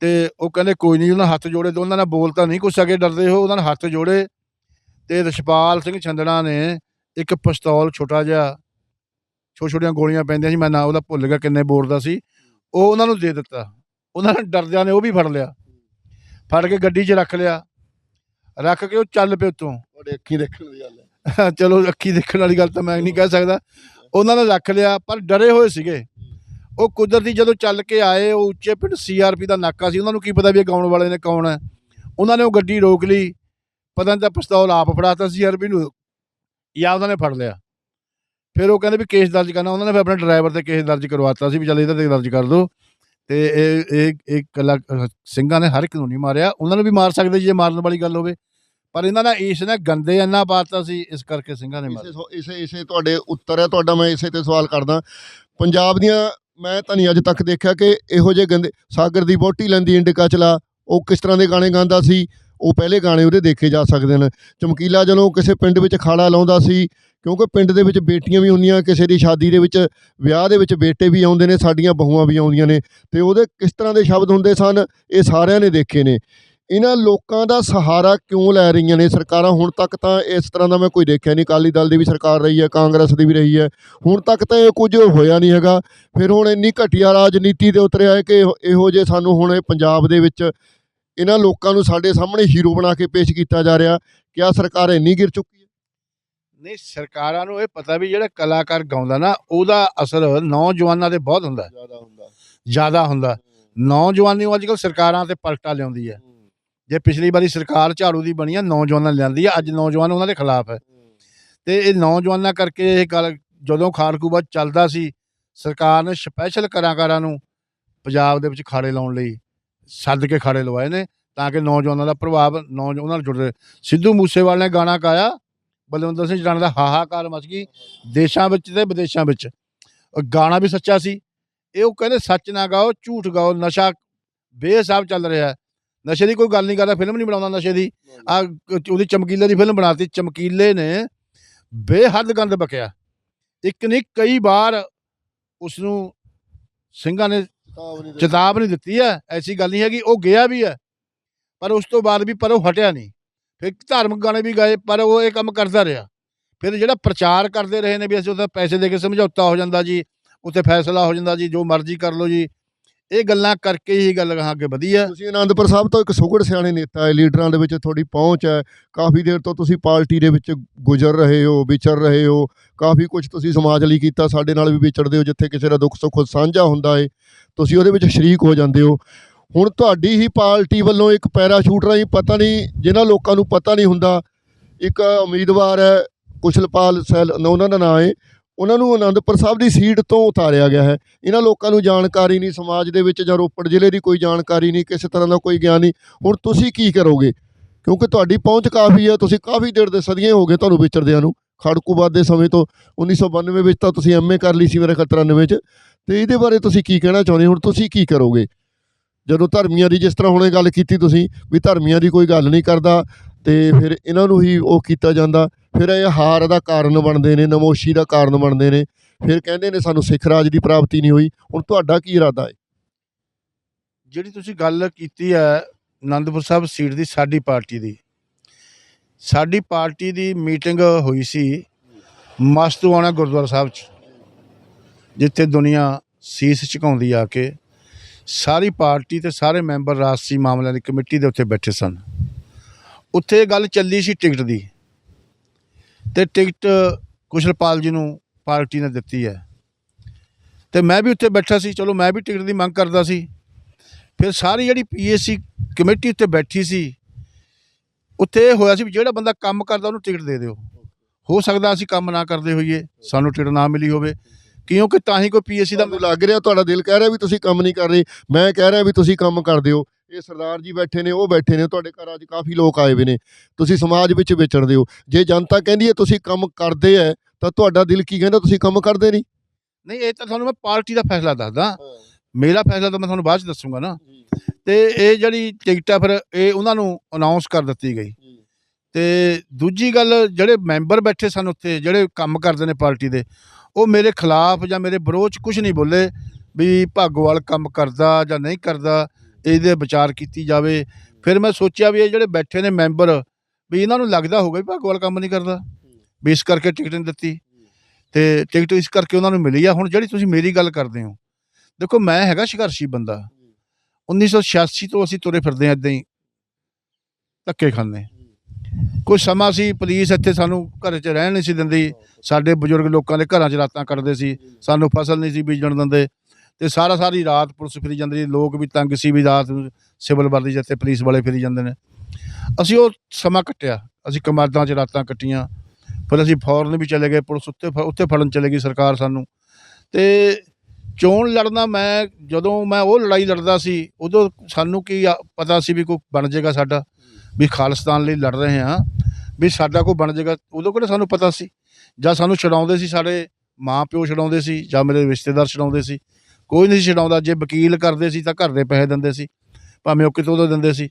ਤੇ ਉਹ ਕਹਿੰਦੇ ਕੋਈ ਨਹੀਂ ਉਹਨਾਂ ਹੱਥ ਜੋੜੇ ਤੇ ਉਹਨਾਂ ਨੇ ਬੋਲ ਤਾਂ ਨਹੀਂ ਕੁਛ ਸਕੇ ਡਰਦੇ ਹੋ ਉਹਨਾਂ ਨੇ ਹੱਥ ਜੋੜੇ। ਤੇ ਰਛਪਾਲ ਸਿੰਘ ਛੰਦਣਾ ਨੇ ਇੱਕ ਪਿਸਤੌਲ ਛੋਟਾ ਜਿਹਾ ਛੋਟੀਆਂ ਛੋਟੀਆਂ ਗੋਲੀਆਂ ਪੈਂਦੀਆਂ ਸੀ ਮੈਂ ਨਾ ਉਹਦਾ ਭੁੱਲ ਗਿਆ ਕਿੰਨੇ ਬੋਰ ਦਾ ਸੀ। ਉਹ ਉਹਨਾਂ ਨੂੰ ਦੇ ਦਿੱਤਾ। ਉਹਨਾਂ ਨੇ ਡਰਦਿਆਂ ਨੇ ਉਹ ਵੀ ਫੜ ਲਿਆ। ਫੜ ਕੇ ਗੱਡੀ 'ਚ ਰੱਖ ਲਿਆ। ਰੱਖ ਕੇ ਉਹ ਚੱਲ ਪਏ ਉੱਤੋਂ। ਤੁਹਾਡੇ ਅੱਖੀਂ ਦੇਖਣ ਦੀ ਗੱਲ ਹੈ। ਚਲੋ ਅੱਖੀ ਦੇਖਣ ਵਾਲੀ ਗੱਲ ਤਾਂ ਮੈਂ ਨਹੀਂ ਕਹਿ ਸਕਦਾ। ਉਹਨਾਂ ਨੇ ਰੱਖ ਲਿਆ, ਪਰ ਡਰੇ ਹੋਏ ਸੀਗੇ। ਉਹ ਕੁਦਰਤੀ ਜਦੋਂ ਚੱਲ ਕੇ ਆਏ, ਉਹ ਉੱਚੇ ਪਿੰਡ ਸੀਆਰਪੀ ਦਾ ਨਾਕਾ ਸੀ, ਉਹਨਾਂ ਨੂੰ ਕੀ ਪਤਾ ਵੀ ਇਹ ਗਾਉਣ ਵਾਲੇ ਨੇ ਕੌਣ ਹੈ। ਉਹਨਾਂ ਨੇ ਉਹ ਗੱਡੀ ਰੋਕ ਲਈ, ਪਤਾ ਨਹੀਂ ਤਾਂ ਪਿਸਤੌਲ ਆਪ ਫੜਾਤਾ ਸੀਆਰਪੀ ਨੂੰ, ਜਾਂ ਉਹਨਾਂ ਨੇ ਫੜ ਲਿਆ। ਫਿਰ ਉਹ ਕਹਿੰਦੇ ਵੀ ਕੇਸ ਦਰਜ ਕਰਨਾ, ਉਹਨਾਂ ਨੇ ਫਿਰ ਆਪਣੇ ਡਰਾਈਵਰ ਤੇ ਕੇਸ ਦਰਜ ਕਰਵਾਤਾ ਸੀ ਵੀ ਚੱਲ ਇਹਦੇ ਤੇ ਦਰਜ ਕਰ ਦਿਓ ਤੇ ਇਹ ਇਹ ਇਹ ਸਿੰਘਾਂ ਨੇ ਹਰ ਇੱਕ ਨੂੰ ਨਹੀਂ ਮਾਰਿਆ, ਉਹਨਾਂ ਨੂੰ ਵੀ ਮਾਰ ਸਕਦੇ ਜੇ ਮਾਰਨ ਵਾਲੀ ਗੱਲ ਹੋਵੇ। ਪਰ ਇਹਨਾਂ ਦਾ ਇਸ ਨੇ ਗੰਦੇ ਇੰਨਾ ਪਾਤਾ ਸੀ ਇਸ ਕਰਕੇ ਸਿੰਘਾਂ ਨੇ ਇਸੇ ਮਾਰਿਆ ਸੋ- ਇਸੇ ਇਸੇ ਤੁਹਾਡੇ ਉੱਤਰ ਹੈ ਤੁਹਾਡਾ ਮੈਂ ਇਸੇ ਤੇ ਸਵਾਲ ਕਰਦਾ। ਪੰਜਾਬ ਦੀਆਂ ਮੈਂ ਤਾਂ ਨਹੀਂ ਅੱਜ ਤੱਕ ਦੇਖਿਆ ਕਿ ਇਹੋ ਜਿਹੇ ਗੰਦੇ ਸਾਗਰ ਦੀ ਬੋਟੀ ਲੈਂਦੀ ਇੰਡਿਕਾ ਚਲਾ ਉਹ ਕਿਸ ਤਰ੍ਹਾਂ ਦੇ ਗਾਣੇ ਗਾਉਂਦਾ ਸੀ? ਉਹ ਪਹਿਲੇ ਗਾਣੇ ਉਹਦੇ ਦੇਖੇ ਜਾ ਸਕਦੇ ਨੇ। ਚਮਕੀਲਾ ਜਦੋਂ ਕਿਸੇ ਪਿੰਡ ਵਿੱਚ ਖਾੜਾ ਲਾਉਂਦਾ ਸੀ ਕਿਉਂਕਿ ਪਿੰਡ ਦੇ ਵਿੱਚ ਬੇਟੀਆਂ ਵੀ ਹੁੰਦੀਆਂ ਕਿਸੇ ਦੀ ਸ਼ਾਦੀ ਦੇ ਵਿੱਚ ਵਿਆਹ ਦੇ ਵਿੱਚ ਬੇਟੇ ਵੀ ਆਉਂਦੇ ਨੇ ਸਾਡੀਆਂ ਬਹੂਆਂ ਵੀ ਆਉਂਦੀਆਂ ਨੇ। ਤੇ ਉਹਦੇ ਕਿਸ ਤਰ੍ਹਾਂ ਦੇ ਸ਼ਬਦ ਹੁੰਦੇ ਸਨ ਇਹ ਸਾਰਿਆਂ ਨੇ ਦੇਖੇ ਨੇ। ਇਹਨਾਂ ਲੋਕਾਂ ਦਾ ਸਹਾਰਾ ਕਿਉਂ ਲੈ ਰਹੀਆਂ ਨੇ ਸਰਕਾਰਾਂ? ਹੁਣ ਤੱਕ ਤਾਂ ਇਸ ਤਰ੍ਹਾਂ ਦਾ ਮੈਂ ਕੋਈ ਦੇਖਿਆ ਨਹੀਂ। ਅਕਾਲੀ ਦਲ ਦੀ ਵੀ ਸਰਕਾਰ ਰਹੀ ਹੈ ਕਾਂਗਰਸ ਦੀ ਵੀ ਰਹੀ ਹੈ। ਹੁਣ ਤੱਕ ਤਾਂ ਇਹ ਕੁਝ ਹੋਇਆ ਨਹੀਂ ਹੈਗਾ। ਫਿਰ ਹੁਣ ਇੰਨੀ ਘਟੀਆ ਰਾਜਨੀਤੀ ਦੇ ਉਤਰਿਆ ਹੈ ਕਿ ਇਹੋ- ਇਹੋ ਜੇ ਸਾਨੂੰ ਹੁਣ ਇਹ ਪੰਜਾਬ ਦੇ ਵਿੱਚ ਇਹਨਾਂ ਲੋਕਾਂ ਨੂੰ ਸਾਡੇ ਸਾਹਮਣੇ ਹੀਰੋ ਬਣਾ ਕੇ ਪੇਸ਼ ਕੀਤਾ ਜਾ ਰਿਹਾ। ਕਿਆ ਸਰਕਾਰ ਇੰਨੀ ਗਿਰ ਚੁੱਕੀ ਹੈ? ਨਹੀਂ ਸਰਕਾਰਾਂ ਨੂੰ ਇਹ ਪਤਾ ਵੀ ਜਿਹੜਾ ਕਲਾਕਾਰ ਗਾਉਂਦਾ ਨਾ ਉਹਦਾ ਅਸਰ ਨੌਜਵਾਨਾਂ ਤੇ ਬਹੁਤ ਹੁੰਦਾ। ਜ਼ਿਆਦਾ ਹੁੰਦਾ। ਜ਼ਿਆਦਾ ਹੁੰਦਾ। ਨੌਜਵਾਨੀ ਨੂੰ ਅੱਜਕੱਲ ਸਰਕਾਰਾਂ ਤੇ ਪਲਟਾ ਲਿਆਉਂਦੀ ਹੈ। ਜੇ ਪਿਛਲੀ ਵਾਰੀ ਸਰਕਾਰ ਝਾੜੂ ਦੀ ਬਣੀ ਆ, ਨੌਜਵਾਨਾਂ ਲਿਆਂਦੀ ਆ, ਅੱਜ ਨੌਜਵਾਨ ਉਹਨਾਂ ਦੇ ਖਿਲਾਫ ਹੈ। ਤੇ ਇਹ ਨੌਜਵਾਨਾਂ ਕਰਕੇ ਇਹ ਗੱਲ ਜਦੋਂ ਖਾਰਕੂਬਾ ਚੱਲਦਾ ਸੀ, ਸਰਕਾਰ ਨੇ ਸਪੈਸ਼ਲ ਕਲਾਕਾਰਾਂ ਨੂੰ ਪੰਜਾਬ ਦੇ ਵਿੱਚ ਖਾੜੇ ਲਾਉਣ ਲਈ ਸੱਦ ਕੇ ਖਾੜੇ ਲਵਾਏ ਨੇ, ਤਾਂ ਕਿ ਨੌਜਵਾਨਾਂ ਦਾ ਪ੍ਰਭਾਵ ਨੌਜਵਾਨਾਂ ਨਾਲ ਜੁੜ ਰਹੇ। ਸਿੱਧੂ ਮੂਸੇਵਾਲ ਨੇ ਗਾਣਾ ਗਾਇਆ, ਬਲਵੰਦਰ ਸਿੰਘ ਜੜਾਣ ਦਾ ਹਾਹਾਕਾਰ ਮਚ ਗਈ, ਦੇਸ਼ਾਂ ਵਿੱਚ ਤੇ ਵਿਦੇਸ਼ਾਂ ਵਿੱਚ। ਗਾਣਾ ਵੀ ਸੱਚਾ ਸੀ। ਇਹ ਉਹ ਕਹਿੰਦੇ, ਸੱਚ ਨਾ ਗਾਓ, ਝੂਠ ਗਾਓ, ਨਸ਼ਾ ਬੇਸਾਬ ਚੱਲ ਰਿਹਾ ਨਸ਼ੇ ਦੀ ਕੋਈ ਗੱਲ ਨਹੀਂ ਕਰਦਾ ਫਿਲਮ ਨਹੀਂ ਬਣਾਉਂਦਾ ਨਸ਼ੇ ਦੀ। ਆ ਉਹਦੀ ਚਮਕੀਲੇ ਦੀ ਫਿਲਮ ਬਣਾਤੀ ਚਮਕੀਲੇ ਨੇ ਬੇਹੱਦ ਗੰਦ ਬਕਿਆ ਇੱਕ ਨਹੀਂ ਕਈ ਵਾਰ ਉਸ ਨੂੰ ਸਿੰਘਾਂ ਨੇ ਚੇਤਾਵ ਨਹੀਂ ਦਿੱਤੀ ਹੈ ਐਸੀ ਗੱਲ ਨਹੀਂ ਹੈਗੀ ਉਹ ਗਿਆ ਵੀ ਹੈ ਪਰ ਉਸ ਤੋਂ ਬਾਅਦ ਵੀ ਪਰ ਉਹ ਹਟਿਆ ਨਹੀਂ। ਫਿਰ ਧਾਰਮਿਕ ਗਾਣੇ ਵੀ ਗਾਏ ਪਰ ਉਹ ਇਹ ਕੰਮ ਕਰਦਾ ਰਿਹਾ। ਫਿਰ ਜਿਹੜਾ ਪ੍ਰਚਾਰ ਕਰਦੇ ਰਹੇ ਨੇ ਵੀ ਅਸੀਂ ਉੱਥੇ ਪੈਸੇ ਦੇ ਕੇ ਸਮਝੌਤਾ ਹੋ ਜਾਂਦਾ ਜੀ ਉੱਥੇ ਫੈਸਲਾ ਹੋ ਜਾਂਦਾ ਜੀ ਜੋ ਮਰਜ਼ੀ ਕਰ ਲਓ ਜੀ ਇਹ ਗੱਲਾਂ ਕਰਕੇ ਹੀ ਗੱਲ ਅੱਗੇ ਵਧੀ ਹੈ ਤੁਸੀਂ ਆਨੰਦਪੁਰ ਸਾਹਿਬ ਤੋਂ ਇੱਕ ਸੁਗੜ ਸਿਆਣੇ ਨੇਤਾ ਹੈ, ਲੀਡਰਾਂ ਦੇ ਵਿੱਚ ਤੁਹਾਡੀ ਪਹੁੰਚ ਹੈ। ਕਾਫੀ ਦੇਰ ਤੋਂ ਤੁਸੀਂ ਪਾਰਟੀ ਦੇ ਵਿੱਚ ਗੁਜ਼ਰ ਰਹੇ ਹੋ, ਵਿਚਰ ਰਹੇ ਹੋ। ਕਾਫੀ ਕੁਝ ਤੁਸੀਂ ਸਮਾਜ ਲਈ ਕੀਤਾ, ਸਾਡੇ ਨਾਲ ਵੀ ਵਿਚਰਦੇ ਹੋ, ਜਿੱਥੇ ਕਿਸੇ ਦਾ ਦੁੱਖ ਸੁੱਖ ਸਾਂਝਾ ਹੁੰਦਾ ਹੈ ਤੁਸੀਂ ਉਹਦੇ ਵਿੱਚ ਸ਼ਰੀਕ ਹੋ ਜਾਂਦੇ ਹੋ। ਹੁਣ ਤੁਹਾਡੀ ਹੀ ਪਾਰਟੀ ਵੱਲੋਂ ਇੱਕ ਪੈਰਾਸ਼ੂਟ ਰਾਹੀਂ ਪਤਾ ਨਹੀਂ, ਜਿਨ੍ਹਾਂ ਲੋਕਾਂ ਨੂੰ ਪਤਾ ਨਹੀਂ ਹੁੰਦਾ, ਇੱਕ ਉਮੀਦਵਾਰ ਹੈ, ਕੁਸ਼ਲਪਾਲ ਸੈਲ ਉਹਨਾਂ ਦਾ ਨਾਂ ਹੈ ਉਹਨਾਂ ਨੂੰ ਆਨੰਦਪੁਰ ਸਾਹਿਬ ਦੀ ਸੀਟ ਤੋਂ ਉਤਾਰਿਆ ਗਿਆ ਹੈ। ਇਹਨਾਂ ਲੋਕਾਂ ਨੂੰ ਜਾਣਕਾਰੀ ਨਹੀਂ, ਸਮਾਜ ਦੇ ਵਿੱਚ ਜਾਂ ਰੋਪੜ ਜ਼ਿਲ੍ਹੇ ਦੀ ਕੋਈ ਜਾਣਕਾਰੀ ਨਹੀਂ, ਕਿਸੇ ਤਰ੍ਹਾਂ ਦਾ ਕੋਈ ਗਿਆਨ ਨਹੀਂ। ਹੁਣ ਤੁਸੀਂ ਕੀ ਕਰੋਗੇ? ਕਿਉਂਕਿ ਤੁਹਾਡੀ ਪਹੁੰਚ ਕਾਫੀ ਹੈ, ਤੁਸੀਂ ਕਾਫੀ ਦੇਰ ਦੇ ਸਦੀਆਂ ਹੋ ਗਏ ਤੁਹਾਨੂੰ ਵਿਚਰਦਿਆਂ ਨੂੰ। ਖੜਕੂਬਾਦ ਦੇ ਸਮੇਂ ਤੋਂ 1992 ਵਿੱਚ ਤਾਂ ਤੁਸੀਂ ਐਮਏ ਕਰ ਲਈ ਸੀ ਮੇਰੇ ਖਿਆਲ 93 ਚ। ਤੇ ਇਹਦੇ ਬਾਰੇ ਤੁਸੀਂ ਕੀ ਕਹਿਣਾ ਚਾਹੁੰਦੇ ਹੁਣ ਤੁਸੀਂ ਕੀ ਕਰੋਗੇ? ਜਦੋਂ ਧਰਮੀਆਂ ਦੀ ਜਿਸ ਤਰ੍ਹਾਂ ਹੁਣੇ ਗੱਲ ਕੀਤੀ ਤੁਸੀਂ, ਵੀ ਧਰਮੀਆਂ ਦੀ ਕੋਈ ਗੱਲ ਨਹੀਂ ਕਰਦਾ ਤੇ ਫਿਰ ਇਹਨਾਂ ਨੂੰ ਹੀ ਉਹ ਕੀਤਾ ਜਾਂਦਾ। ਫਿਰ ਇਹ ਹਾਰ ਦਾ ਕਾਰਨ ਬਣਦੇ ਨੇ, ਨਮੋਸ਼ੀ ਦਾ ਕਾਰਨ ਬਣਦੇ ਨੇ। ਫਿਰ ਕਹਿੰਦੇ ਨੇ ਸਾਨੂੰ ਸਿੱਖ ਰਾਜ ਦੀ ਪ੍ਰਾਪਤੀ ਨਹੀਂ ਹੋਈ। ਹੁਣ ਤੁਹਾਡਾ ਕੀ ਇਰਾਦਾ ਹੈ? ਜਿਹੜੀ ਤੁਸੀਂ ਗੱਲ ਕੀਤੀ ਹੈ ਆਨੰਦਪੁਰ ਸਾਹਿਬ ਸੀਟ ਦੀ ਸਾਡੀ ਪਾਰਟੀ ਦੀ। ਸਾਡੀ ਪਾਰਟੀ ਦੀ ਮੀਟਿੰਗ ਹੋਈ ਸੀ ਮਸਤੂਆਣਾ ਗੁਰਦੁਆਰਾ ਸਾਹਿਬ 'ਚ, ਜਿੱਥੇ ਦੁਨੀਆ ਸੀਸ ਝੁਕਾਉਂਦੀ ਆ ਕੇ ਸਾਰੀ ਪਾਰਟੀ ਤੇ ਸਾਰੇ ਮੈਂਬਰ ਰਾਜਸੀ ਮਾਮਲਿਆਂ ਦੀ ਕਮੇਟੀ ਦੇ ਉੱਤੇ ਬੈਠੇ ਸਨ। ਉੱਥੇ ਇਹ ਗੱਲ ਚੱਲੀ ਸੀ ਟਿਕਟ ਦੀ। ਤੇ ਟਿਕਟ ਕੁਸ਼ਲਪਾਲ ਜੀ ਨੂੰ ਪਾਰਟੀ ਨੇ ਦਿੱਤੀ ਹੈ। ਤੇ ਮੈਂ ਵੀ ਉੱਥੇ ਬੈਠਾ ਸੀ। ਚਲੋ ਮੈਂ ਵੀ ਟਿਕਟ ਦੀ ਮੰਗ ਕਰਦਾ ਸੀ। ਫਿਰ ਸਾਰੀ ਜਿਹੜੀ ਪੀਐਸਸੀ ਕਮੇਟੀ ਉੱਤੇ ਬੈਠੀ ਸੀ, ਉੱਥੇ ਇਹ ਹੋਇਆ ਸੀ ਵੀ ਜਿਹੜਾ ਬੰਦਾ ਕੰਮ ਕਰਦਾ ਉਹਨੂੰ ਟਿਕਟ ਦੇ ਦਿਓ। ਹੋ ਸਕਦਾ ਅਸੀਂ ਕੰਮ ਨਾ ਕਰਦੇ ਹੋਈਏ, ਸਾਨੂੰ ਟਿਕਟ ਨਾ ਮਿਲੀ ਹੋਵੇ। ਕਿਉਂਕਿ ਤਾਂ ਹੀ ਕੋਈ ਪੀਐਸਸੀ ਦਾ ਤੁਹਾਨੂੰ ਲੱਗ ਰਿਹਾ, ਤੁਹਾਡਾ ਦਿਲ ਕਹਿ ਰਿਹਾ ਵੀ ਤੁਸੀਂ ਕੰਮ ਨਹੀਂ ਕਰ ਰਹੇ। ਮੈਂ ਕਹਿ ਰਿਹਾ ਵੀ ਤੁਸੀਂ ਕੰਮ ਕਰਦੇ ਹੋ ਇਹ ਸਰਦਾਰ ਜੀ ਬੈਠੇ ਨੇ ਉਹ ਬੈਠੇ ਨੇ ਤੁਹਾਡੇ ਘਰ ਅੱਜ ਕਾਫੀ ਲੋਕ ਆਏ ਹੋਏ ਨੇ। ਤੁਸੀਂ ਸਮਾਜ ਵਿੱਚ ਵਿਚਰਦੇ ਹੋ ਜੇ ਜਨਤਾ ਕਹਿੰਦੀ ਹੈ ਤੁਸੀਂ ਕੰਮ ਕਰਦੇ ਹੈ ਤਾਂ ਤੁਹਾਡਾ ਦਿਲ ਕੀ ਕਹਿੰਦਾ ਤੁਸੀਂ ਕੰਮ ਕਰਦੇ ਨਹੀਂ? ਨਹੀਂ ਇਹ ਤਾਂ ਤੁਹਾਨੂੰ ਮੈਂ ਪਾਰਟੀ ਦਾ ਫੈਸਲਾ ਦੱਸਦਾ। ਮੇਰਾ ਫੈਸਲਾ ਤਾਂ ਮੈਂ ਤੁਹਾਨੂੰ ਬਾਅਦ ਚ ਦੱਸੂਗਾ ਨਾ। ਤੇ ਇਹ ਜਿਹੜੀ ਟਿਕਟ ਆ ਫਿਰ ਇਹ ਉਹਨਾਂ ਨੂੰ ਅਨਾਉਂਸ ਕਰ ਦਿੱਤੀ ਗਈ। ਤੇ ਦੂਜੀ ਗੱਲ ਜਿਹੜੇ ਮੈਂਬਰ ਬੈਠੇ ਸਨ ਉੱਥੇ ਜਿਹੜੇ ਕੰਮ ਕਰਦੇ ਨੇ ਪਾਰਟੀ ਦੇ ਉਹ ਮੇਰੇ ਖਿਲਾਫ ਜਾਂ ਮੇਰੇ ਵਿਰੋਧ ਕੁਝ ਨਹੀਂ ਬੋਲੇ ਵੀ ਭਾਗੋਵਾਲ ਕੰਮ ਕਰਦਾ ਜਾਂ ਨਹੀਂ ਕਰਦਾ। ਇਹਦੇ ਵਿਚਾਰ ਕੀਤੀ ਜਾਵੇ। ਫਿਰ ਮੈਂ ਸੋਚਿਆ ਵੀ ਇਹ ਜਿਹੜੇ ਬੈਠੇ ਨੇ ਮੈਂਬਰ ਵੀ ਇਹਨਾਂ ਨੂੰ ਲੱਗਦਾ ਹੋਊਗਾ ਵੀ ਭਾਗੋਵਾਲ ਕੰਮ ਨਹੀਂ ਕਰਦਾ। ਵੀ ਇਸ ਕਰਕੇ ਟਿਕਟ ਨਹੀਂ ਦਿੱਤੀ। ਤੇ ਟਿਕਟ ਇਸ ਕਰਕੇ ਉਹਨਾਂ ਨੂੰ ਮਿਲੀ ਆ। ਹੁਣ ਜਿਹੜੀ ਤੁਸੀਂ ਮੇਰੀ ਗੱਲ ਕਰਦੇ ਹੋ ਦੇਖੋ ਮੈਂ ਹੈਗਾ ਸੰਘਰਸ਼ੀ ਬੰਦਾ। 1986 ਤੋਂ ਅਸੀਂ ਤੁਰੇ ਫਿਰਦੇ ਹਾਂ ਇਦਾਂ ਹੀ। ਧੱਕੇ ਖਾਂਦੇ। ਕੋਈ ਸਮਾਂ ਸੀ ਪੁਲਿਸ ਇੱਥੇ ਸਾਨੂੰ ਘਰ 'ਚ ਰਹਿਣ ਨਹੀਂ ਸੀ ਦਿੰਦੀ। ਸਾਡੇ ਬਜ਼ੁਰਗ ਲੋਕਾਂ ਦੇ ਘਰਾਂ 'ਚ ਰਾਤਾਂ ਕੱਟਦੇ ਸੀ। ਸਾਨੂੰ ਫਸਲ ਨਹੀਂ ਸੀ ਬੀਜਣ ਦਿੰਦੇ। ਤੇ ਸਾਰਾ ਸਾਰੀ ਰਾਤ ਪੁਲਿਸ ਫਿਰੀ ਜਾਂਦੀ ਲੋਕ ਵੀ ਤੰਗ ਸੀ ਵੀ ਰਾਤ ਨੂੰ ਸਿਵਲ ਵਰਦੀ ਜਿੱਥੇ ਪੁਲਿਸ ਵਾਲੇ ਫਿਰੀ ਜਾਂਦੇ ਨੇ। ਅਸੀਂ ਉਹ ਸਮਾਂ ਕੱਟਿਆ, ਅਸੀਂ ਕਮਾਦਾਂ 'ਚ ਰਾਤਾਂ ਕੱਟੀਆਂ, ਫਿਰ ਅਸੀਂ ਫੌਰਨ ਵੀ ਚਲੇ ਗਏ, ਪੁਲਿਸ ਉੱਤੇ ਫ- ਉੱਥੇ ਫੜਨ ਚਲੇ ਗਈ ਸਰਕਾਰ ਸਾਨੂੰ। ਤੇ ਚੋਣ ਲੜਨਾ ਮੈਂ, ਜਦੋਂ ਮੈਂ ਉਹ ਲੜਾਈ ਲੜਦਾ ਸੀ, ਉਦੋਂ ਸਾਨੂੰ ਕੀ ਆ- ਪਤਾ ਸੀ ਵੀ ਕੋਈ ਬਣ ਜਾਏਗਾ ਸਾਡਾ, ਵੀ ਖਾਲਿਸਤਾਨ ਲਈ ਲੜ ਰਹੇ ਹਾਂ, ਵੀ ਸਾਡਾ ਕੋਈ ਬਣ ਜਾਏਗਾ, ਉਦੋਂ ਕਿਹੜਾ ਸਾਨੂੰ ਪਤਾ ਸੀ? ਜਾਂ ਸਾਨੂੰ ਛਡਾਉਂਦੇ ਸੀ ਸਾਡੇ ਮਾਂ ਪਿਓ ਛਡਾਉਂਦੇ ਸੀ, ਜਾਂ ਮੇਰੇ ਰਿਸ਼ਤੇਦਾਰ ਛਡਾਉਂਦੇ ਸੀ ਕੋਈ ਨਹੀਂ ਸੀ ਛਡਾਉਂਦਾ, ਜੇ ਵਕੀਲ ਕਰਦੇ ਸੀ ਤਾਂ ਘਰ ਦੇ ਪੈਸੇ ਦਿੰਦੇ ਸੀ, ਭਾਵੇਂ ਉਹ ਕਿਤੋਂ ਦਾ ਦਿੰਦੇ ਸੀ।